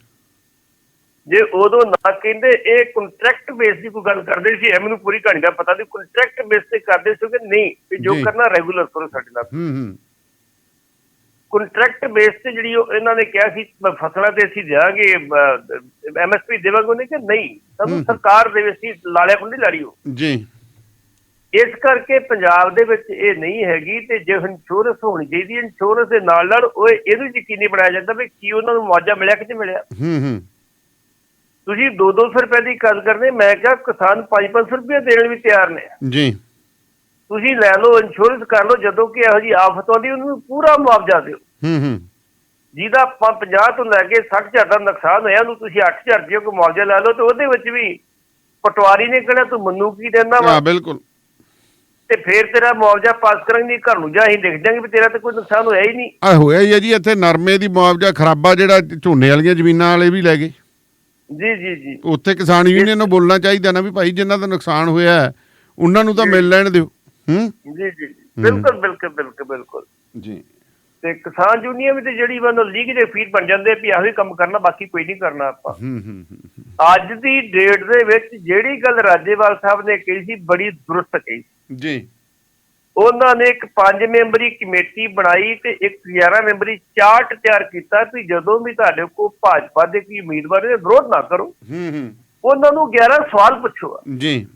ਜੇ ਉਦੋਂ ਨਾ ਕਹਿੰਦੇ ਇਹ ਕੰਟਰੈਕਟ ਬੇਸ ਦੀ ਕੋਈ ਗੱਲ ਕਰਦੇ ਸੀ ਐ ਮੈਨੂੰ ਪੂਰੀ ਕਹਾਣੀ ਦਾ ਪਤਾ ਨਹੀਂ ਕੰਟਰੈਕਟ ਬੇਸ ਤੇ ਕਰਦੇ ਸੀ ਕਿ ਨਹੀਂ ਵੀ ਜੋ। ਕਰਨਾ ਰੈਗੂਲਰ ਕਰੋ ਸਾਡੇ ਨਾਲ। ਹੂੰ ਹੂੰ। ਕੰਟਰੈਕਟ ਬੇਸ ਤੇ ਜਿਹੜੀ ਉਹ ਇਹਨਾਂ ਨੇ ਕਿਹਾ ਸੀ ਫਸਲਾਂ ਤੇ ਅਸੀਂ ਦਿਆਂਗੇ ਐਮਐਸਪੀ ਦੇਵਾਂਗੇ ਉਹਨੇ ਕਿ ਨਹੀਂ ਸਾਨੂੰ। ਸਰਕਾਰ ਦੇਵੇ ਸੀ ਲਾਲਿਆ ਕੁੰਡੀ ਲਾੜੀ ਉਹ ਜੀ। ਇਸ ਕਰਕੇ ਪੰਜਾਬ ਦੇ ਵਿੱਚ ਇਹ ਨਹੀਂ ਹੈਗੀ ਤੇ ਜੇ ਇੰਸ਼ੋਰੈਂਸ ਹੋਣੀ ਚਾਹੀਦੀ ਇੰਸ਼ੋਰੈਂਸ ਦੇ ਨਾਲ ਨਾਲ ਉਹ ਇਹਨੂੰ ਯਕੀਨੀ ਬਣਾਇਆ ਜਾਂਦਾ ਵੀ ਕੀ ਉਹਨਾਂ ਨੂੰ ਮੁਆਵਜ਼ਾ ਮਿਲਿਆ ਕਿ ਨਹੀਂ ਮਿਲਿਆ। ਹੂੰ ਹੂੰ। ਤੁਸੀਂ 2-200 ਰੁਪਏ ਦੀ ਗੱਲ ਕਰਦੇ ਮੈਂ ਕਿਹਾ ਕਿਸਾਨ 5-500 ਰੁਪਏ ਦੇਣ ਵੀ ਤਿਆਰ ਨੇ। ਜੀ। ਤੁਸੀਂ ਲੈ ਲਓ ਇੰਸ਼ੋਰੈਂਸ ਕਰ ਲਓ ਜਦੋਂ ਕਿ ਇਹੋ ਜੀ ਆਫਤ ਆਉਂਦੀ ਉਹਨੂੰ ਪੂਰਾ ਮੁਆਵਜ਼ਾ ਦਿਓ। ਹੂੰ ਹੂੰ। ਜਿਹਦਾ ਆਪਾਂ 50 ਤੋਂ ਲੈ ਕੇ 60 ਹਜ਼ਾਰ ਦਾ ਨੁਕਸਾਨ ਹੋਇਆ ਉਹਨੂੰ ਤੁਸੀਂ 8000 ਰੁਪਏ ਕੋ ਮੁਆਵਜ਼ਾ ਲੈ ਲਓ ਤੇ ਉਹਦੇ ਵਿੱਚ ਵੀ ਪਟਵਾਰੀ ਨੇ ਕਹਿਣਾ ਤੂੰ ਮੰਨੂ ਕੀ ਦਿੰਦਾ ਵਾ? ਹਾਂ ਬਿਲਕੁਲ। ਤੇ ਫੇਰ ਤੇਰਾ ਮੁਆਵਜ਼ਾ ਪਾਸ ਕਰਾਂਗੇ ਨਹੀਂ ਘਰ ਨੂੰ ਜਾ ਅਸੀਂ ਲਿਖ ਦਿਆਂਗੇ ਵੀ ਤੇਰਾ ਤਾਂ ਕੋਈ ਨੁਕਸਾਨ ਹੋਇਆ ਹੀ ਨਹੀਂ। ਆ ਹੋਇਆ ਹੀ ਹੈ ਜੀ ਇੱਥੇ ਨਰਮੇ ਦੀ ਮੁਆਵਜ਼ਾ ਖਰਾਬਾ ਜਿਹੜਾ ਝੋਨੇ ਵਾਲੀਆਂ ਜ਼ਮੀਨਾਂ ਵਾਲੇ ਵੀ ਲੈ ਗਏ। ਜੀ ਜੀ ਜੀ। ਉੱਥੇ ਕਿਸਾਨ ਯੂਨੀਅਨ ਨੂੰ ਬੋਲਣਾ ਚਾਹੀਦਾ ਨਾ ਵੀ ਭਾਈ ਜਿਨ੍ਹਾਂ ਦਾ ਨੁਕਸਾਨ ਹੋਇਆ ਹੈ, ਉਹਨਾਂ ਨੂੰ ਤਾਂ ਮਿਲ ਲੈਣ ਦਿਓ। ਹੂੰ? ਜੀ ਜੀ। ਬਿਲਕੁਲ ਬਿਲਕੁਲ ਬਿਲਕੁਲ ਬਿਲਕੁਲ। ਜੀ। ਤੇ ਕਿਸਾਨ ਯੂਨੀਅਨ ਵੀ ਤੇ ਜਿਹੜੀ ਮੈਨੂੰ ਲੀਗ ਦੇ ਫੀਡ ਬਣ ਜਾਂਦੇ ਵੀ ਆਹੀ ਕੰਮ ਕਰਨਾ ਬਾਕੀ ਕੋਈ ਨਹੀਂ ਕਰਨਾ ਆਪਾਂ। ਅੱਜ ਦੀ ਡੇਟ ਦੇ ਵਿੱਚ ਜਿਹੜੀ ਗੱਲ ਰਾਜੇਵਾਲ ਸਾਹਿਬ ਨੇ ਕਹੀ ਸੀ ਬੜੀ ਦਰੁਸਤ ਕਹੀ ਜੀ। ਉਹਨਾਂ ਨੇ ਇੱਕ ਪੰਜ ਮੈਂਬਰੀ ਕਮੇਟੀ ਬਣਾਈ ਤੇ ਇੱਕ 11 ਮੈਂਬਰੀ ਚਾਰਟ ਤਿਆਰ ਕੀਤਾ ਵੀ ਜਦੋਂ ਵੀ ਤੁਹਾਡੇ ਕੋਲ ਭਾਜਪਾ ਦੇ ਕੋਈ ਉਮੀਦਵਾਰ ਦੇ ਵਿਰੋਧ ਨਾ ਕਰੋ। ਹੂੰ ਹੂੰ। ਉਹਨਾਂ ਨੂੰ 11 ਸਵਾਲ ਪੁੱਛੋ। ਜੀ।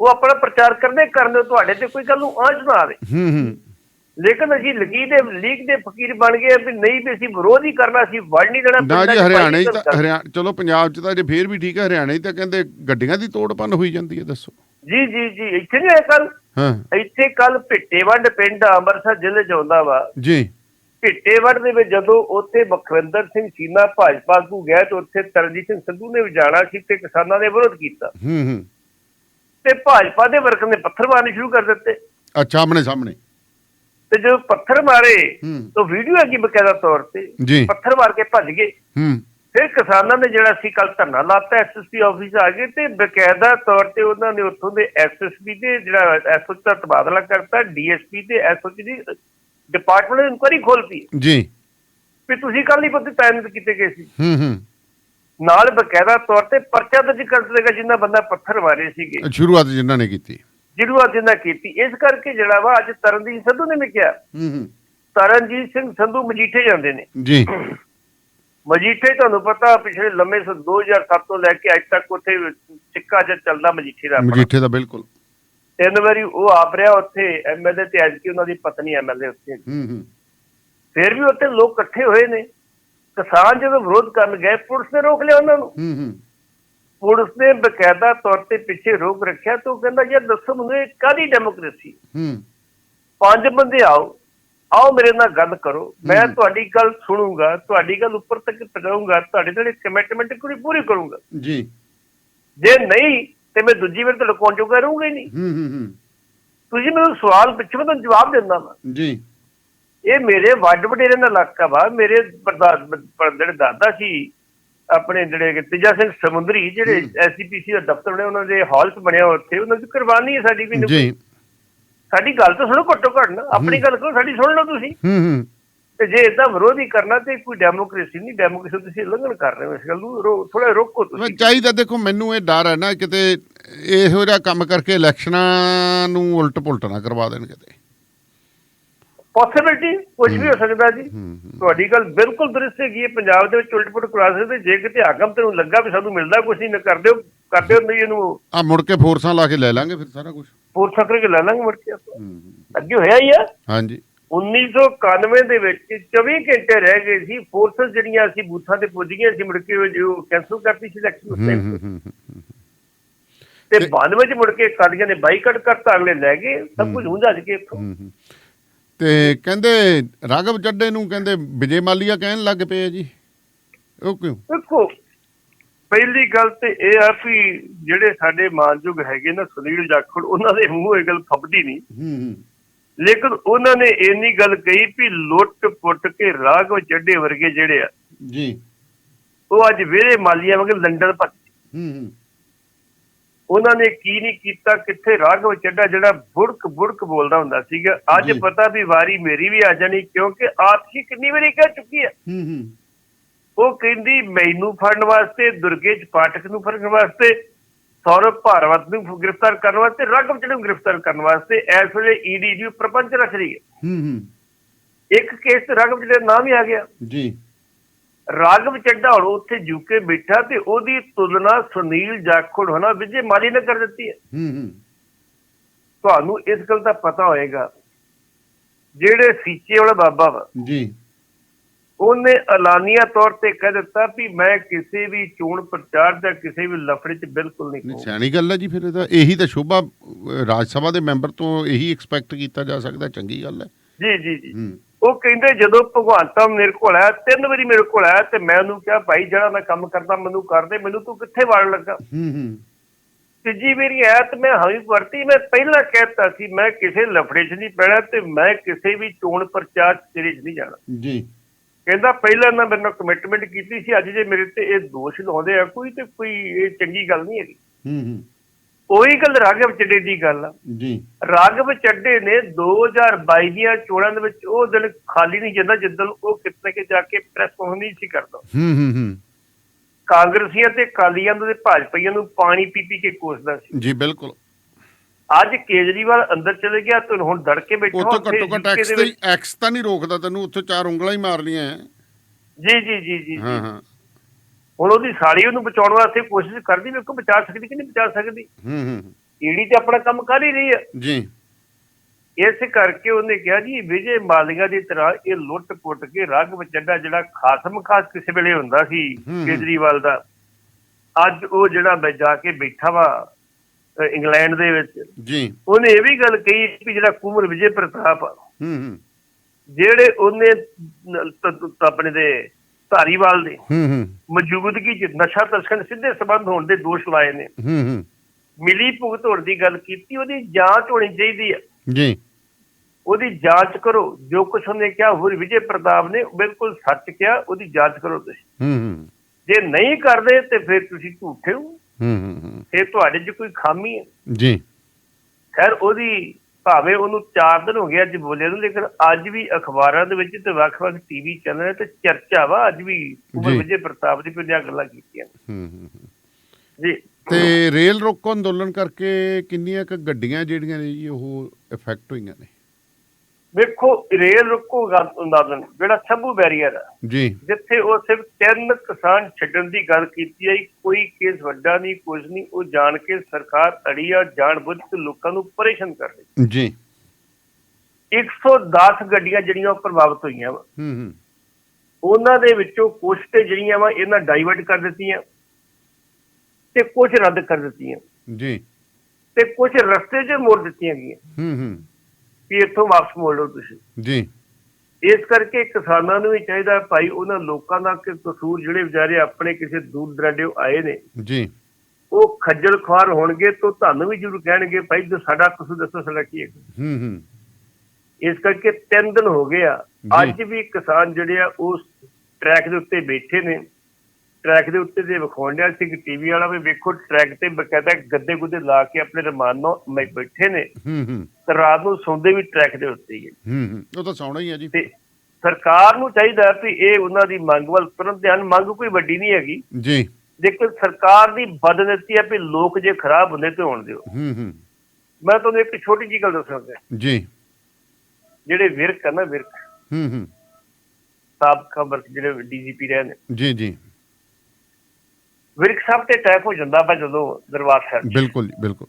ਉਹ ਆਪਣਾ ਪ੍ਰਚਾਰ ਕਰਨੇ ਕਰਨ ਤੁਹਾਡੇ ਤੇ ਕੋਈ ਗੱਲ ਨੂੰ ਆਂਚ ਨਾ ਆਵੇ। ਹੂੰ ਹੂੰ। ਲੇਕਿਨ ਅਸੀਂ ਲਗੀ ਦੇ ਲੀਗ ਦੇ ਫਕੀਰ ਬਣ ਗਏ ਵੀ ਨਹੀਂ ਵੀ ਅਸੀਂ ਵਿਰੋਧ ਹੀ ਕਰਨਾ ਸੀ ਵੜ ਨਹੀਂ ਦੇਣਾ ਨਾ ਜੀ ਹਰਿਆਣੇ ਪਾਰਟੀ ਤਾਂ ਹਰਿਆਣਾ ਚਲੋ ਪੰਜਾਬ 'ਚ ਤਾਂ ਜੇ ਫੇਰ ਵੀ ਠੀਕ ਹੈ ਹਰਿਆਣੇ 'ਚ ਤਾਂ ਕਹਿੰਦੇ ਗੱਡੀਆਂ ਦੀ ਤੋੜ ਭੰਨ ਹੋਈ ਜਾਂਦੀ ਹੈ ਦੱਸੋ। ਜੀ ਜੀ ਜੀ ਇੱਥੇ ਨਹੀਂ ਕੱਲ। ਹਾਂ। ਇੱਥੇ ਕੱਲ ਭਿੱਟੇਵੰਡ ਪਿੰਡ ਅੰਮ੍ਰਿਤਸਰ ਜ਼ਿਲ੍ਹੇ ਚ ਆਉਂਦਾ ਵਾ। ਜੀ। ਭਿੱਟੇਵੰਡ ਦੇ ਵਿੱਚ ਜਦੋਂ ਉੱਥੇ ਮਖਵਿੰਦਰ ਸਿੰਘ ਚੀਮਾ ਭਾਜਪਾ ਨੂੰ ਗਿਆ ਤੇ ਉੱਥੇ ਤਰਨਜੀਤ ਸਿੰਘ ਸੰਧੂ ਨੇ ਵੀ ਜਾਣਾ ਸੀ ਤੇ ਕਿਸਾਨਾਂ ਨੇ ਵਿਰੋਧ ਕੀਤਾ। ਹੂੰ ਹੂੰ। ਤੇ ਭਾਜਪਾ ਦੇ ਵਰਕਰ ਨੇ ਪੱਥਰ ਮਾਰਨੇ ਸ਼ੁਰੂ ਕਰ ਦਿੱਤੇ। ਅੱਛਾ ਆਮਣੇ ਸਾਹਮਣੇ ਤੇ ਜਦੋਂ ਪੱਥਰ ਮਾਰੇ ਤਾਂ ਵੀਡੀਓ ਹੈਗੀ ਬਕਾਇਦਾ ਤੌਰ ਤੇ। ਪੱਥਰ ਮਾਰ ਕੇ ਭੱਜ ਗਏ। ਫਿਰ ਕਿਸਾਨਾਂ ਨੇ ਜਿਹੜਾ ਸੀ ਕੱਲ ਧਰਨਾ ਲਾਤਾ ਐਸਐਸਪੀ ਆਫਿਸ ਆ ਗਏ ਤੇ ਬਕਾਇਦਾ ਤੌਰ ਤੇ ਉਹਨਾਂ ਨੇ ਉੱਥੋਂ ਦੇ ਐਸਐਸਪੀ ਤੇ ਜਿਹੜਾ ਐਸਓਚ ਦਾ ਤਬਾਦਲਾ ਕਰਤਾ ਡੀਐਸਪੀ ਤੇ ਐਸਓਚ ਦੀ ਡਿਪਾਰਟਮੈਂਟ ਇਨਕੁਆਰੀ ਖੋਲਤੀ ਜੀ। ਵੀ ਤੁਸੀਂ ਕੱਲ ਹੀ ਪਤਾ ਤਾਇਨਾਤ ਕੀਤੇ ਗਏ ਸੀ। ਹੂੰ ਹੂੰ। ਨਾਲ ਬਕਾਇਦਾ ਤੌਰ ਤੇ ਪਰਚਾ ਦਰਜ ਕਰ ਦੇਗਾ ਜਿੰਨਾ ਬੰਦਾ ਪੱਥਰ ਮਾਰੇ ਸੀਗੇ। ਸ਼ੁਰੂਆਤ ਜਿਨ੍ਹਾਂ ਨੇ ਕੀਤੀ। ਜਿਹਨੂੰ ਅੱਜ ਇਹਨਾਂ ਕੀਤੀ। ਇਸ ਕਰਕੇ ਜਿਹੜਾ ਵਾ ਅੱਜ ਤਰਨਜੀਤ ਸੰਧੂ ਨੇ ਵੀ ਕਿਹਾ ਹੂੰ ਹੂੰ। ਤਰਨਜੀਤ ਸਿੰਘ ਸੰਧੂ ਮਜੀਠੇ ਜਾਂਦੇ ਨੇ। ਜੀ। ਮਜੀਠੇ ਤੁਹਾਨੂੰ ਪਤਾ ਪਿਛਲੇ ਲੰਮੇ ਸ 2007 ਤੋਂ ਲੈ ਕੇ ਅੱਜ ਤੱਕ ਉੱਥੇ ਸਿੱਕਾ ਜਿਹਾ ਚੱਲਦਾ ਮਜੀਠੇ ਦਾ। ਮਜੀਠੇ ਦਾ ਬਿਲਕੁਲ। ਤਿੰਨ ਵਾਰੀ ਉਹ ਆਪ ਰਿਹਾ ਉੱਥੇ ਐਮਐਲਏ ਤੇ ਐਜਕੀ ਉਹਨਾਂ ਦੀ ਪਤਨੀ ਐਮਐਲਏ ਉੱਥੇ। ਹੂੰ ਹੂੰ। ਫਿਰ ਵੀ ਉੱਥੇ ਲੋਕ ਇਕੱਠੇ ਹੋਏ ਨੇ। ਕਿਸਾਨ ਜਦੋਂ ਵਿਰੋਧ ਕਰਨ ਗਏ ਪੁਲਿਸ ਨੇ ਰੋਕ ਲਿਆ ਉਹਨਾਂ ਨੂੰ। ਹੂੰ ਹੂੰ। ਪੁਲਿਸ ਨੇ ਬਕਾਇਦਾ ਤੌਰ ਤੇ ਪਿੱਛੇ ਰੋਕ ਰੱਖਿਆ ਤੇ ਉਹ ਕਹਿੰਦਾ ਯਾਰ ਦੱਸੋ ਮੈਨੂੰ ਇਹ ਕਾਦੀ ਡੈਮੋਕ੍ਰੇਸੀ ਹੂੰ। ਪੰਜ ਬੰਦੇ ਆਓ ਆਓ ਮੇਰੇ ਨਾਲ ਗੱਲ ਕਰੋ। ਮੈਂ ਤੁਹਾਡੀ ਗੱਲ ਸੁਣੂੰਗਾ ਤੁਹਾਡੀ ਗੱਲ ਉੱਪਰ ਤੱਕ ਪਹੁੰਚਾਊਂਗਾ ਤੁਹਾਡੇ ਨਾਲ ਕਮਿਟਮੈਂਟ ਪੂਰੀ ਪੂਰੀ ਕਰੂੰਗਾ। ਜੀ। ਜੇ ਨਹੀਂ ਤੇ ਮੈਂ ਦੂਜੀ ਵਾਰ ਤੁਹਾਡੇ ਕੋਲ ਜੋ ਕਰੂੰਗਾ ਹੀ ਨਹੀਂ। ਹੂੰ ਹੂੰ ਹੂੰ। ਤੁਸੀਂ ਮੈਨੂੰ ਸਵਾਲ ਪੁੱਛੋ ਮੈਂ ਜਵਾਬ ਦਿੰਦਾ ਮੈਂ ਜੀ। ਇਹ ਮੇਰੇ ਵੱਡ ਵਡੇਰੇ ਦਾ ਇਲਾਕਾ ਵਾ ਮੇਰੇ ਪਰਦਾ- ਪਰ- ਜਿਹੜੇ ਦਾਦਾ ਸੀ ਆਪਣੇ ਜਿਹੜੇ ਤੇਜਾ ਸਿੰਘ ਸਮੁੰਦਰੀ ਜਿਹੜੇ ਐਸਜੀਪੀਸੀ ਦਾ ਦਫ਼ਤਰ ਬਣਿਆ ਉਹਨਾਂ ਦੇ ਹਾਲ 'ਚ ਬਣਿਆ ਉੱਥੇ ਉਹਨਾਂ ਦੀ ਕੁਰਬਾਨੀ ਹੈ ਸਾਡੀ ਵੀ। ਜੀ। ਸਾਡੀ ਗੱਲ ਤਾਂ ਸੁਣੋ ਘੱਟੋ ਘੱਟ ਨਾ ਆਪਣੀ ਗੱਲ ਕਰੋ ਸਾਡੀ ਸੁਣ ਲਓ ਤੁਸੀਂ। ਹੂੰ ਹੂੰ। ਤੇ ਜੇ ਇਦਾਂ ਵਿਰੋਧ ਹੀ ਕਰਨਾ ਤੇ ਕੋਈ ਡੈਮੋਕ੍ਰੇਸੀ ਨਹੀਂ ਡੈਮੋਕ੍ਰੇਸੀ ਤੁਸੀਂ ਉਲੰਘਣ ਕਰ ਰਹੇ ਹੋ ਇਸ ਗੱਲ ਨੂੰ ਥੋੜਾ ਰੋਕੋ ਤੁਸੀਂ। ਚਾਹੀਦਾ ਦੇਖੋ ਮੈਨੂੰ ਇਹ ਡਰ ਹੈ ਨਾ ਕਿਤੇ ਇਹੋ ਜਿਹਾ ਕੰਮ ਕਰਕੇ ਇਲੈਕਸ਼ਨਾਂ ਨੂੰ ਉਲਟ ਪੁਲਟ ਨਾ ਕਰਵਾ ਦੇਣ ਕਿਤੇ। ਪੋਸਿਬਿਲਿਟੀ ਕੁਝ ਵੀ ਹੋ ਸਕਦਾ ਜੀ। ਤੁਹਾਡੀ ਗੱਲ ਬਿਲਕੁਲ ਦਰਸਤ ਹੈਗੀ ਹੈ। ਪੰਜਾਬ ਦੇ ਵਿੱਚ ਉਲਟ-ਪੁਲਟ ਕਰਾ ਸਕਦੇ ਜੇ ਕਿਤੇ ਹਾਕਮ ਤੈਨੂੰ ਲੱਗਾ ਵੀ ਸਾਨੂੰ ਮਿਲਦਾ ਕੁਝ ਨਹੀਂ ਕਰਦੇ ਹੋ ਕਰਦੇ ਹੋ ਨਹੀਂ ਇਹਨੂੰ ਆ ਮੁੜ ਕੇ ਫੋਰਸਾਂ ਲਾ ਕੇ ਲੈ ਲਾਂਗੇ ਫਿਰ ਸਾਰਾ ਕੁਝ ਪੂਰ ਸਕਰ ਕੇ ਲੈ ਲਾਂਗੇ ਮੁੜ ਕੇ ਆਪਾਂ। ਅੱਗੇ ਹੋਇਆ ਹੀ ਆ। ਹਾਂਜੀ। 1991 ਦੇ ਵਿੱਚ 24 ਘੰਟੇ ਰਹਿ ਗਏ ਸੀ। ਫੋਰਸਸ ਜਿਹੜੀਆਂ ਅਸੀਂ ਬੂਥਾਂ ਤੇ ਪੁੱਜ ਗਈਆਂ ਸੀ ਮੁੜ ਕੇ ਉਹ ਜੋ ਕੈਂਸਲ ਕਰਤੀ ਸੀ ਇਲੈਕਸ਼ਨ ਉਸ ਤੇ। 92 ਚ ਮੁੜ ਕੇ ਕਾਦੀਆਂ ਨੇ ਬਾਈਕਾਟ ਕਰਤਾ ਅਗਲੇ ਲੈ ਗਏ। ਸਭ ਕੁਝ ਹੁੰਦਾ ਅੱਜ ਕੇ ਇੱਥੋਂ। ਤੇ ਕਹਿੰਦੇ ਰਾਘਵ ਚੱਡੇ ਨੂੰ ਕਹਿੰਦੇ ਵਿਜੇ ਮਾਲੀਆ ਕਹਿਣ ਲੱਗ ਪਏ ਆ ਜੀ। ਉਹ ਕਿਉਂ? ਦੇਖੋ ਪਹਿਲੀ ਗੱਲ ਤੇ ਇਹ ਆ ਵੀ ਜਿਹੜੇ ਸਾਡੇ ਮਾਨਯੋਗ ਹੈਗੇ ਨਾ ਸੁਨੀਲ ਜਾਖੜ ਉਹਨਾਂ ਦੇ ਮੂੰਹ ਇਹ ਗੱਲ ਫੱਬਦੀ ਨਹੀਂ। ਹੂੰ ਲੇਕਿਨ ਉਹਨਾਂ ਨੇ ਇੰਨੀ ਗੱਲ ਕਹੀ ਵੀ ਲੁੱਟ ਪੁੱਟ ਕੇ ਰਾਘਵ ਚੱਡੇ ਵਰਗੇ ਜਿਹੜੇ ਆ ਜੀ। ਉਹ ਅੱਜ ਵਿਹੜੇ ਮਾਲੀਆਂ ਵਾਂਗ ਲੰਡਨ ਭੱਜ ਹੂੰ ਹੂੰ। ਉਹਨਾਂ ਨੇ ਕੀ ਨਹੀਂ ਕੀਤਾ ਕਿੱਥੇ ਰਾਘਵ ਚੱਡਾ ਜਿਹੜਾ ਬੁੜਕ ਬੁੜਕ ਬੋਲਦਾ ਹੁੰਦਾ ਸੀਗਾ। ਅੱਜ। ਪਤਾ ਵੀ ਵਾਰੀ ਮੇਰੀ ਵੀ ਆ ਜਾਣੀ ਕਿਉਂਕਿ ਆਪ ਹੀ ਕਿੰਨੀ ਵਾਰੀ ਕਹਿ ਚੁੱਕੀ ਹੈ ਹੂੰ ਹੂੰ। ਉਹ ਕਹਿੰਦੀ ਮੈਨੂੰ ਫੜਨ ਵਾਸਤੇ ਦੁਰਗੇਸ਼ ਪਾਠਕ ਨੂੰ ਫੜਨ ਵਾਸਤੇ ਸੌਰਵ ਭਾਰਵਤ ਨੂੰ ਗ੍ਰਿਫਤਾਰ ਕਰਨ ਵਾਸਤੇ ਰਾਘਵ ਚੱਡੇ ਨੂੰ ਗ੍ਰਿਫਤਾਰ ਕਰਨ ਵਾਸਤੇ ਇਸ ਵੇਲੇ ਈਡੀ ਦੀ ਪ੍ਰਪੰਚ ਰੱਖ ਰਹੀ ਹੈ। ਹੂੰ ਹੂੰ। ਇੱਕ ਕੇਸ ਤੇ ਰਾਘਵ ਚੱਡੇ ਦਾ ਨਾਮ ਹੀ ਆ ਗਿਆ। ਜੀ। ਰਾਘਵ ਚੱਡਾ ਹੁਣ ਉੱਥੇ ਜੁਕੇ ਬੈਠਾ ਤੇ ਉਹਦੀ ਤੁਲਨਾ ਸੁਨੀਲ ਜਾਖੜ ਹੋਣਾ ਵਿਜੇ ਮਾਲੀ ਨੇ ਕਰ ਦਿੱਤੀ ਹੈ। ਹੂੰ ਹੂੰ। ਤੁਹਾਨੂੰ ਇਸ ਗੱਲ ਦਾ ਪਤਾ ਹੋਏਗਾ ਜਿਹੜੇ ਸੀਚੇ ਵਾਲਾ ਬਾਬਾ ਵਾ ਜੀ। ਉਹਨੇ ਐਲਾਨੀਆ ਤੌਰ ਤੇ ਕਹਿ ਦਿੱਤਾ ਵੀ ਮੈਂ ਕਿਸੇ ਵੀ ਚੋਣ ਪ੍ਰਚਾਰ ਜਾਂ ਕਿਸੇ ਵੀ ਲਫੜੇ 'ਚ ਬਿਲਕੁਲ ਨਹੀਂ ਨਹੀਂ ਸਿਆਣੀ ਗੱਲ ਹੈ ਜੀ ਫਿਰ ਇਹਦਾ ਇਹੀ ਤਾਂ ਸ਼ੋਭਾ ਰਾਜ ਸਭਾ ਦੇ ਮੈਂਬਰ ਤੋਂ ਇਹੀ ਐਕਸਪੈਕਟ ਕੀਤਾ ਜਾ ਸਕਦਾ ਚੰਗੀ ਗੱਲ ਹੈ। ਜੀ ਜੀ ਜੀ। ਹੂੰ। ਉਹ ਕਹਿੰਦੇ ਜਦੋਂ ਭਗਵੰਤਾ ਮੇਰੇ ਕੋਲ ਆਇਆ ਤਿੰਨ ਵਾਰੀ ਮੇਰੇ ਕੋਲ ਆਇਆ ਤੇ ਮੈਂ ਉਹਨੂੰ ਕਿਹਾ ਭਾਈ ਜਿਹੜਾ ਮੈਂ ਕੰਮ ਕਰਦਾ ਮੈਨੂੰ ਕਰਦੇ ਮੈਨੂੰ ਤੂੰ ਕਿੱਥੇ ਵੜ ਲੱਗਾ? ਹੂੰ ਹੂੰ। ਤੀਜੀ ਵਾਰੀ ਆਇਆ ਤੇ ਮੈਂ ਹਾਵੀ ਵਰਤੀ ਮੈਂ ਪਹਿਲਾਂ ਕਹਿਤਾ ਸੀ ਮੈਂ ਕਿਸੇ ਲਫੜੇ 'ਚ ਨਹੀਂ ਪੈਣਾ ਤੇ ਮੈਂ ਕਿਸੇ ਵੀ ਚੋਣ ਪ੍ਰਚਾਰ 'ਚ ਤੇਰੇ 'ਚ ਨਹੀਂ ਜਾਣਾ। ਜੀ। ਕਹਿੰਦਾ ਪਹਿਲਾਂ ਨਾ ਮੇਰੇ ਨਾਲ ਕਮਿਟਮੈਂਟ ਕੀਤੀ ਸੀ ਅੱਜ ਜੇ ਮੇਰੇ ਤੇ ਇਹ ਦੋਸ਼ ਲਾਉਂਦੇ ਆ ਕੋਈ ਤੇ ਕੋਈ ਇਹ ਚੰਗੀ ਗੱਲ ਨਹੀਂ ਹੈਗੀ। ਹੂੰ ਹੂੰ। ਉਹੀ ਗੱਲ ਰਾਘਵ ਚੱਡੇ ਦੀ ਗੱਲ। ਆ ਜੀ। ਰਾਘਵ ਚੱਡੇ ਨੇ 2022 ਦੀਆਂ ਚੋਣਾਂ ਦੇ ਵਿੱਚ ਉਹ ਦਿਨ ਖਾਲੀ ਨਹੀਂ ਜਾਂਦਾ ਜਿੱਦਣ ਉਹ ਕਿਤੇ ਕਿ ਜਾ ਕੇ ਪ੍ਰੈਸ ਨਹੀਂ ਸੀ ਕਰਦਾ। ਹੂੰ ਹੂੰ ਹੂੰ। ਕਾਂਗਰਸੀਆਂ ਤੇ ਕਾਲੀਆਂ ਦੇ ਭਾਜਪਾਈਆਂ ਨੂੰ ਪਾਣੀ ਪੀ ਪੀ ਕੇ ਕੋਸਦਾ ਸੀ। ਜੀ ਬਿਲਕੁਲ। ਅੱਜ ਕੇਜਰੀਵਾਲ ਅੰਦਰ ਚਲੇ ਗਿਆ ਤੇ ਹੁਣ ਦੜ ਕੇ ਬੈਠਾ ਉੱਥੇ ਘੱਟੋ ਘੱਟ ਐਕਸ ਤੇ। ਐਕਸ ਤਾਂ ਨਹੀਂ ਰੋਕਦਾ ਤੈਨੂੰ ਉੱਥੇ ਚਾਰ ਉਂਗਲਾਂ ਹੀ ਮਾਰਨੀਆਂ ਜੀ ਜੀ ਜੀ ਜੀ। ਹਾਂ ਹਾਂ। ਹੁਣ ਉਹਦੀ ਸਾਲੀ ਉਹਨੂੰ ਬਚਾਉਣ ਵਾਸਤੇ ਕੋਸ਼ਿਸ਼ ਕਰਦੀ ਵੀ ਉਹ ਬਚਾ ਸਕਦੀ ਕਿ ਨਹੀਂ ਬਚਾ ਸਕਦੀ? ਹੂੰ ਹੂੰ ਈਡੀ ਤੇ ਆਪਣਾ ਕੰਮ ਕਰ ਹੀ ਰਹੀ ਹੈ। ਜੀ। ਇਸ ਕਰਕੇ ਉਹਨੇ ਕਿਹਾ ਜੀ ਵਿਜੇ ਮਾਲੀਆ ਦੀ ਤਰ੍ਹਾਂ ਇਹ ਲੁੱਟ ਪੁੱਟ ਕੇ ਰਾਘਵ ਚੱਡਾ ਜਿਹੜਾ ਖਾਸਮ ਖਾਸ ਕਿਸੇ ਵੇਲੇ ਹੁੰਦਾ ਸੀ। ਕੇਜਰੀਵਾਲ ਦਾ ਅੱਜ ਉਹ ਜਿਹੜਾ ਮੈਂ ਜਾ ਕੇ ਬੈਠਾ ਵਾ ਇੰਗਲੈਂਡ ਦੇ ਵਿੱਚ ਜੀ। ਉਹਨੇ ਇਹ ਵੀ ਗੱਲ ਕਹੀ ਵੀ ਜਿਹੜਾ ਕੁਮਰ ਵਿਜੇ ਪ੍ਰਤਾਪ ਹੂੰ ਹੂੰ। ਜਿਹੜੇ ਉਹਨੇ ਆਪਣੇ ਦੇ ਧਾਰੀਵਾਲ ਦੇ। ਹੂੰ ਹੂੰ। ਮੌਜੂਦਗੀ ਚ ਨਸ਼ਾ ਤਸਕਰ ਸਿੱਧੇ ਸੰਬੰਧ ਹੋਣ ਦੇ ਦੋਸ਼ ਲਾਏ ਨੇ। ਹੂੰ ਹੂੰ। ਮਿਲੀ ਭੁਗਤ ਹੋਣ ਦੀ ਗੱਲ ਕੀਤੀ ਉਹਦੀ ਜਾਂਚ ਹੋਣੀ ਚਾਹੀਦੀ ਹੈ ਜੀ। ਉਹਦੀ ਜਾਂਚ ਕਰੋ ਜੋ ਕੁਝ ਉਹਨੇ ਕਿਹਾ ਹੋਰ ਵਿਜੇ ਪ੍ਰਤਾਪ ਨੇ ਬਿਲਕੁਲ ਸੱਚ ਕਿਹਾ ਉਹਦੀ ਜਾਂਚ ਕਰੋ ਤੁਸੀਂ। ਹੂੰ ਹੂੰ। ਜੇ ਨਹੀਂ ਕਰਦੇ ਤੇ ਫਿਰ ਤੁਸੀਂ ਝੂਠੇ ਹੋ। ਹੂੰ ਹੂੰ ਹੂੰ। ਫਿਰ ਤੁਹਾਡੇ 'ਚ ਕੋਈ ਖਾਮੀ ਹੈ ਜੀ। ਖੈਰ ਉਹਦੀ ਭਾਵੇਂ ਉਹਨੂੰ 4 ਦਿਨ ਹੋ ਗਏ ਅੱਜ ਬੋਲੇ ਨੂੰ ਲੇਕਿਨ ਅੱਜ ਵੀ ਅਖਬਾਰਾਂ ਦੇ ਵਿੱਚ ਤੇ ਵੱਖ-ਵੱਖ ਟੀਵੀ ਚੈਨਲ ਤੇ ਚਰਚਾ ਵਾ ਅੱਜ ਵੀ ਉਮਰ। ਵਿਜੇ ਪ੍ਰਤਾਪ ਦੀ ਪਿੰਡਾਂ ਗੱਲਾਂ ਕੀਤੀਆਂ ਹੂੰ ਹੂੰ। ਜੀ ਤੇ ਰੇਲ ਰੋਕੋ ਅੰਦੋਲਨ ਕਰਕੇ ਕਿੰਨੀਆਂ ਕੁ ਗੱਡੀਆਂ ਜਿਹੜੀਆਂ ਨੇ ਜੀ ਉਹ ਇਫੈਕਟ ਹੋਈਆਂ ਨੇ ਵੇਖੋ ਰੇਲ ਰੁਕੋ ਅੰਦਾਜ਼ਨ ਜਿਹੜਾ ਸਭੂ ਬੈਰੀਅਰ ਹੈ। ਜੀ। ਜਿੱਥੇ ਉਹ ਸਿਰਫ ਤਿੰਨ ਕਿਸਾਨ ਛੱਡਣ ਦੀ ਗੱਲ ਕੀਤੀ ਹੈ ਕੋਈ ਕੇਸ ਵੱਡਾ ਨਹੀਂ ਕੁਝ ਨਹੀਂ ਉਹ ਜਾਣ ਕੇ ਸਰਕਾਰ ਅੜੀ ਆ ਜਾਣ ਬੁੱਝ ਕੇ ਲੋਕਾਂ ਨੂੰ ਪਰੇਸ਼ਾਨ ਕਰ ਰਹੀ ਜੀ। 110 ਗੱਡੀਆਂ ਜਿਹੜੀਆਂ ਉਹ ਪ੍ਰਭਾਵਿਤ ਹੋਈਆਂ ਵਾ। ਹੂੰ ਹੂੰ। ਉਹਨਾਂ ਦੇ ਵਿੱਚੋਂ ਕੁਝ ਤੇ ਜਿਹੜੀਆਂ ਵਾ ਇਹਨਾਂ ਡਾਈਵਰਟ ਕਰ ਦਿੱਤੀਆਂ ਤੇ ਕੁਝ ਰੱਦ ਕਰ ਦਿੱਤੀਆਂ। ਜੀ। ਤੇ ਕੁਝ ਰਸਤੇ 'ਚ ਮੋੜ ਦਿੱਤੀਆਂ ਗਈਆਂ। ਹੂੰ ਹੂੰ। ਵੀ ਇੱਥੋਂ ਵਾਪਸ ਮੋੜ ਲਓ ਤੁਸੀਂ। ਜੀ। ਇਸ ਕਰਕੇ ਕਿਸਾਨਾਂ ਨੂੰ ਵੀ ਚਾਹੀਦਾ ਭਾਈ ਉਹਨਾਂ ਲੋਕਾਂ ਦਾ ਕਿ ਕਸੂਰ ਜਿਹੜੇ ਵਿਚਾਰੇ ਆਪਣੇ ਕਿਸੇ ਦੂਰ ਦਰਾਡੇ ਆਏ ਨੇ ਜੀ। ਉਹ ਖੱਜਲ ਖੁਆਰ ਹੋਣਗੇ ਤਾਂ ਤੁਹਾਨੂੰ ਵੀ ਜ਼ਰੂਰ ਕਹਿਣਗੇ ਭਾਈ ਜੋ ਸਾਡਾ ਕਸੂਰ ਦੱਸੋ ਸਾਡਾ ਕੀ ਹੈ? ਹੂੰ ਹੂੰ। ਇਸ ਕਰਕੇ ਤਿੰਨ ਦਿਨ ਹੋ ਗਏ ਆ। ਅੱਜ ਵੀ ਕਿਸਾਨ ਜਿਹੜੇ ਆ ਉਸ ਟਰੈਕ ਦੇ ਉੱਤੇ ਬੈਠੇ ਨੇ। ਟਰੈਕ ਦੇ ਉੱਤੇ ਦੇ ਵਿਖਾਉਣ ਡਿਆ ਸੀ ਕਿ ਟੀਵੀ ਵਾਲਾ ਵੀ ਵੇਖੋ ਟਰੈਕ ਤੇ ਬਕਾਇਦਾ ਗੱਦੇ ਗੁੱਦੇ ਲਾ ਕੇ ਆਪਣੇ ਰਮਾਨ ਮੈਂ ਬੈਠੇ ਨੇ। ਹੂੰ ਹੂੰ। ਤੇ ਰਾਤ ਨੂੰ ਸੌਂਦੇ ਵੀ ਟਰੈਕ ਦੇ ਉੱਤੇ ਹੀ ਹੈ। ਹੂੰ ਹੂੰ। ਉਹ ਤਾਂ ਸੌਣਾ ਹੀ ਆ ਜੀ। ਤੇ ਸਰਕਾਰ ਨੂੰ ਚਾਹੀਦਾ ਵੀ ਇਹ ਉਹਨਾਂ ਦੀ ਮੰਗ ਵੱਲ ਤੁਰੰਤ ਧਿਆਨ ਮੰਗ ਕੋਈ ਵੱਡੀ ਨਹੀਂ ਹੈਗੀ। ਜੀ। ਲੇਕਿਨ ਸਰਕਾਰ ਦੀ ਬਦਨੀਤੀ ਹੈ ਵੀ ਲੋਕ ਜੇ ਖਰਾਬ ਹੁੰਦੇ ਤੇ ਹੋਣ ਦਿਓ। ਹੂੰ ਹੂੰ। ਮੈਂ ਤੁਹਾਨੂੰ ਇੱਕ ਛੋਟੀ ਜਿਹੀ ਗੱਲ ਦੱਸਾਂਗਾ ਜੀ। ਜਿਹੜੇ ਵਿਰਕ ਹੈ ਨਾ ਵਿਰਕ। ਹੂੰ ਹੂੰ। ਸਾਬਕਾ ਵਰਕ ਜਿਹੜੇ ਡੀਜੀਪੀ ਰਹੇ ਨੇ। ਜੀ ਜੀ। ਵਿਰਕ ਸਾਹਿਬ ਤੇ ਅਟੈਕ ਹੋ ਜਾਂਦਾ ਵਾ ਜਦੋਂ ਦਰਬਾਰ ਸਾਹਿਬ ਬਿਲਕੁਲ ਜੀ, ਬਿਲਕੁਲ।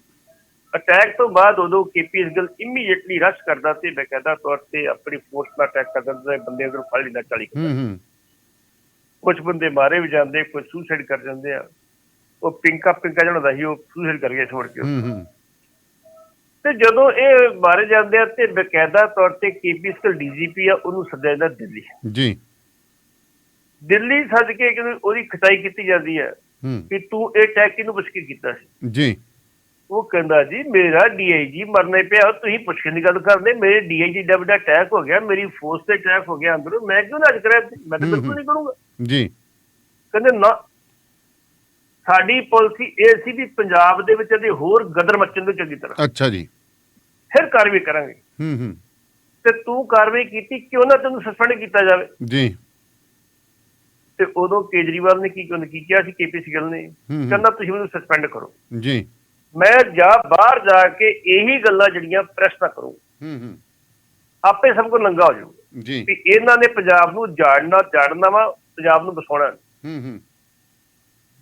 ਅਟੈਕ ਤੋਂ ਬਾਅਦ ਉਦੋਂ ਕੇਪੀਐਸ ਗਿੱਲ ਇਮੀਡੀਏਟਲੀ ਰਸ਼ ਕਰਦਾ ਤੇ ਬਕਾਇਦਾ ਤੌਰ ਤੇ ਆਪਣੀ ਫੋਰਸ ਨਾਲ ਅਟੈਕ ਕਰ ਦਿੰਦਾ ਤੇ ਬੰਦੇ ਅੰਦਰ ਫੜ ਲੈਂਦਾ 40 ਹੂੰ ਹੂੰ। ਕੁਝ ਬੰਦੇ ਮਾਰੇ ਵੀ ਜਾਂਦੇ ਕੁਝ ਸੁਸਾਈਡ ਕਰ ਜਾਂਦੇ ਆ। ਉਹ ਪਿੰਕਾ ਪਿੰਕਾ ਜਿਹੜਾ ਹੁੰਦਾ ਸੀ ਉਹ ਸੁਸਾਈਡ ਕਰ ਗਿਆ ਛੋੜ ਕੇ। ਹੂੰ ਹੂੰ। ਤੇ ਜਦੋਂ ਇਹ ਮਾਰੇ ਜਾਂਦੇ ਆ ਤੇ ਬਕਾਇਦਾ ਤੌਰ ਤੇ ਕੇਪੀਐਸ ਗਿੱਲ ਡੀਜੀਪੀ ਆ ਉਹਨੂੰ ਸੱਦਿਆ ਜਾਂਦਾ ਦਿੱਲੀ। ਜੀ। ਦਿੱਲੀ ਸੱਦ ਕੇ ਕਿ ਉਹਦੀ ਖਟਾਈ ਕੀਤੀ ਜਾਂਦੀ ਹੂੰ ਕਿ ਤੂੰ ਇਹ ਅਟੈਕ ਕਿਹਨੂੰ ਪੁੱਛ ਕੇ ਕੀਤਾ ਸੀ। ਜੀ। ਉਹ ਕਹਿੰਦਾ ਜੀ ਮੇਰਾ ਡੀਆਈਜੀ ਮਰਨੇ ਪਿਆ ਤੁਸੀਂ ਪੁੱਛਣ ਦੀ ਗੱਲ ਕਰਦੇ ਮੇਰੇ ਡੀਆਈਜੀ ਦਾ ਵੱਡਾ ਅਟੈਕ ਹੋ ਗਿਆ ਮੇਰੀ ਫੋਰਸ ਤੇ ਅਟੈਕ ਹੋ ਗਿਆ ਅੰਦਰੋਂ ਮੈਂ ਕਿਉਂ ਨਾ ਅੱਜ ਕਰਿਆ ਮੈਂ ਤਾਂ ਬਿਲਕੁਲ ਨਹੀਂ ਕਰੂੰਗਾ। ਜੀ। ਕਹਿੰਦੇ ਨਾ। ਸਾਡੀ ਪਾਲਿਸੀ ਇਹ ਸੀ ਵੀ ਪੰਜਾਬ ਦੇ ਵਿੱਚ ਇਹਦੇ ਹੋਰ ਗਦਰ ਮੱਚਣ ਦੇ ਚੰਗੀ ਤਰ੍ਹਾਂ। ਅੱਛਾ ਜੀ। ਫਿਰ ਕਾਰਵਾਈ ਕਰਾਂਗੇ। ਹੂੰ ਹੂੰ। ਤੇ ਤੂੰ ਕਾਰਵਾਈ ਕੀਤੀ ਕਿਉਂ ਨਾ ਤੈਨੂੰ ਸਸਪੈਂਡ ਕੀਤਾ ਜਾਵੇ? ਜੀ। ਤੇ ਉਦੋਂ ਕੇਜਰੀਵਾਲ ਨੇ ਕੀ ਕੀ ਕਿਹਾ ਸੀ ਕੇਪੀਸੀ ਗੱਲ ਨੇ। ਕਹਿੰਦਾ ਤੁਸੀਂ ਮੈਨੂੰ ਸਸਪੈਂਡ ਕਰੋ। ਜੀ। ਮੈਂ ਜਾ ਬਾਹਰ ਜਾ ਕੇ ਇਹੀ ਗੱਲਾਂ ਜਿਹੜੀਆਂ ਪ੍ਰੈਸ ਨਾ ਕਰੂੰ। ਹੂੰ ਹੂੰ। ਆਪੇ ਸਭ ਕੋ ਨੰਗਾ ਹੋ ਜਾਊ। ਜੀ। ਵੀ ਇਹਨਾਂ ਨੇ ਪੰਜਾਬ ਨੂੰ ਜਾਣਨਾ ਜਾਣਨਾ ਵਾ ਪੰਜਾਬ ਨੂੰ ਬਸਾਉਣਾ। ਹੂੰ ਹੂੰ।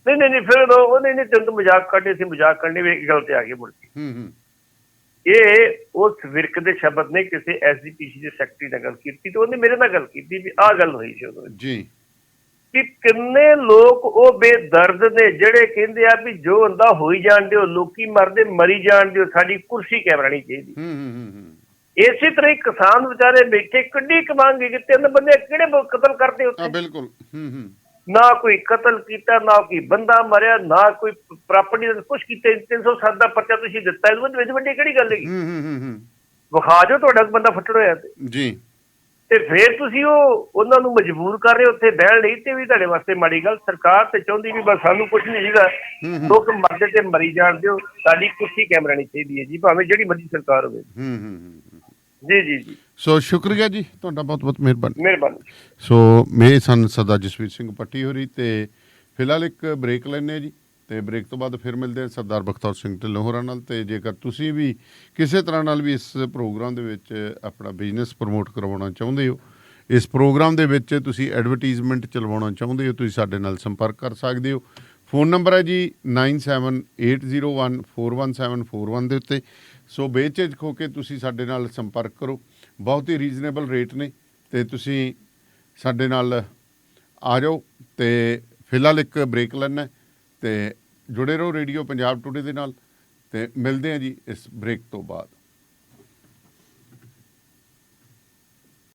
ਨਹੀਂ ਨਹੀਂ ਨਹੀਂ ਫਿਰ ਉਹ ਉਹਨੇ ਨਹੀਂ ਤੈਨੂੰ ਤਾਂ ਮਜ਼ਾਕ ਕੱਢੇ ਸੀ ਮਜ਼ਾਕ ਕਰਨੇ ਵੀ ਇੱਕ ਗੱਲ ਤੇ ਆ ਗਏ ਮੁੜ ਕੇ। ਹੂੰ ਹੂੰ। ਇਹ ਉਸ ਵਿਰਕ ਦੇ ਸ਼ਬਦ ਨੇ ਕਿਸੇ ਐਸਜੀਪੀਸੀ ਦੇ ਸੈਕਟਰੀ ਨਾਲ ਗੱਲ ਕੀਤੀ ਤੇ ਉਹਨੇ ਮੇਰੇ ਨਾਲ ਗੱਲ ਕੀਤੀ ਵੀ ਆਹ ਗੱਲ ਹੋਈ ਸੀ ਉਦੋਂ। ਜੀ। ਕਿ ਕਿੰਨੇ ਲੋਕ ਉਹ ਬੇਦਰਦ ਨੇ ਜਿਹੜੇ ਕਹਿੰਦੇ ਆ ਵੀ ਜੋ ਹੁੰਦਾ ਹੋਈ ਜਾਣ ਦਿਓ ਲੋਕੀ ਮਰਦੇ ਮਰੀ ਜਾਣ ਦਿਓ ਸਾਡੀ ਕੁਰਸੀ ਕੈਮਰਾਣੀ ਚਾਹੀਦੀ। ਹੂੰ ਹੂੰ ਹੂੰ ਹੂੰ। ਇਸੇ ਤਰ੍ਹਾਂ ਹੀ ਕਿਸਾਨ ਵਿਚਾਰੇ ਬੈਠੇ ਕਿੱਡੀ ਕਮਾਂਗੇ ਕਿ ਤਿੰਨ ਬੰਦੇ ਕਿਹੜੇ ਕਤਲ ਕਰਦੇ ਉੱਥੇ? ਬਿਲਕੁਲ। ਹੂੰ ਹੂੰ। ਨਾ ਕੋਈ ਕਤਲ ਕੀਤਾ ਨਾ ਕੋਈ ਬੰਦਾ ਮਰਿਆ ਨਾ ਕੋਈ ਪ੍ਰਾਪਰਟੀ ਦਾ ਕੁਝ ਕੀਤਾ 307 ਦਾ ਪਰਚਾ ਤੁਸੀਂ ਦਿੱਤਾ ਇਹਦੇ ਵਿੱਚ ਵੱਡੀ ਕਿਹੜੀ ਗੱਲ ਹੈਗੀ? ਹੂੰ ਹੂੰ ਹੂੰ ਹੂੰ। ਵਿਖਾ ਜੋ ਤੁਹਾਡਾ ਬੰਦਾ ਫੱਟੜ ਹੋਇਆ ਤੇ। ਜੀ। ਤੇ ਫਿਰ ਤੁਸੀਂ ਉਹ ਉਹਨਾਂ ਨੂੰ ਮਜਬੂਰ ਕਰ ਰਹੇ ਹੋ ਉੱਥੇ ਬਹਿਣ ਲਈ ਤੇ ਵੀ ਤੁਹਾਡੇ ਵਾਸਤੇ ਮਾੜੀ ਗੱਲ ਸਰਕਾਰ ਤੇ ਚਾਹੁੰਦੀ ਵੀ ਬਸ ਸਾਨੂੰ ਕੁਝ ਨਹੀਂ ਹੂੰ ਲੋਕ ਮਰਦੇ ਤੇ ਮਰੀ ਜਾਣ ਦਿਓ ਸਾਡੀ ਕੁਰਸੀ ਕੈਮਰਾ ਨਹੀਂ ਚਾਹੀਦੀ ਹੈ ਜੀ ਭਾਵੇਂ ਜਿਹੜੀ ਮਰਜ਼ੀ ਸਰਕਾਰ ਹੋਵੇ। ਹੂੰ ਹੂੰ। ਜੀ ਜੀ ਜੀ। ਸੋ ਸ਼ੁਕਰੀਆ ਜੀ ਤੁਹਾਡਾ ਬਹੁਤ ਬਹੁਤ ਮਿਹਰਬਾਨੀ। ਮਿਹਰਬਾਨੀ। ਸੋ ਮੇਰੇ ਸਨ ਸਰਦਾਰ ਜਸਵੀਰ ਸਿੰਘ ਪੱਟੀ ਹੋਰੀ ਤੇ ਫਿਲਹਾਲ ਇੱਕ ਬ੍ਰੇਕ ਲੈਣੇ ਜੀ। ਤੇ ਬ੍ਰੇਕ ਤੋਂ ਬਾਅਦ ਫਿਰ ਮਿਲਦੇ ਹਾਂ ਸਰਦਾਰ ਬਖਤੌਰ ਸਿੰਘ ਢਿੱਲੋਂ ਹੋਰਾਂ ਨਾਲ ਤੇ ਜੇਕਰ ਤੁਸੀਂ ਵੀ ਕਿਸੇ ਤਰ੍ਹਾਂ ਨਾਲ ਵੀ ਇਸ ਪ੍ਰੋਗਰਾਮ ਦੇ ਵਿੱਚ ਆਪਣਾ ਬਿਜ਼ਨਸ ਪ੍ਰਮੋਟ ਕਰਵਾਉਣਾ ਚਾਹੁੰਦੇ ਹੋ, ਇਸ ਪ੍ਰੋਗਰਾਮ ਦੇ ਵਿੱਚ ਤੁਸੀਂ ਐਡਵਰਟਾਈਜ਼ਮੈਂਟ ਚਲਵਾਉਣਾ ਚਾਹੁੰਦੇ ਹੋ, ਤੁਸੀਂ ਸਾਡੇ ਨਾਲ ਸੰਪਰਕ ਕਰ ਸਕਦੇ ਹੋ। ਫੋਨ ਨੰਬਰ ਹੈ ਜੀ 9780141741 ਦੇ ਉੱਤੇ। ਸੋ ਬੇਝਿਜਕ ਹੋ ਕੇ ਤੁਸੀਂ ਸਾਡੇ ਨਾਲ ਸੰਪਰਕ ਕਰੋ। ਬਹੁਤ ਹੀ ਰੀਜ਼ਨੇਬਲ ਰੇਟ ਨੇ ਤੇ ਤੁਸੀਂ ਸਾਡੇ ਨਾਲ ਆ ਜਾਓ ਤੇ ਫਿਲਹਾਲ ਇੱਕ ਬ੍ਰੇਕ ਲੈਣਾ ਤੇ ਜੁੜੇ ਰਹੋ ਰੇਡੀਓ ਪੰਜਾਬ ਟੁਡੇ ਦੇ ਨਾਲ ਤੇ ਮਿਲਦੇ ਹਾਂ ਜੀ ਇਸ ਬ੍ਰੇਕ ਤੋਂ ਬਾਅਦ।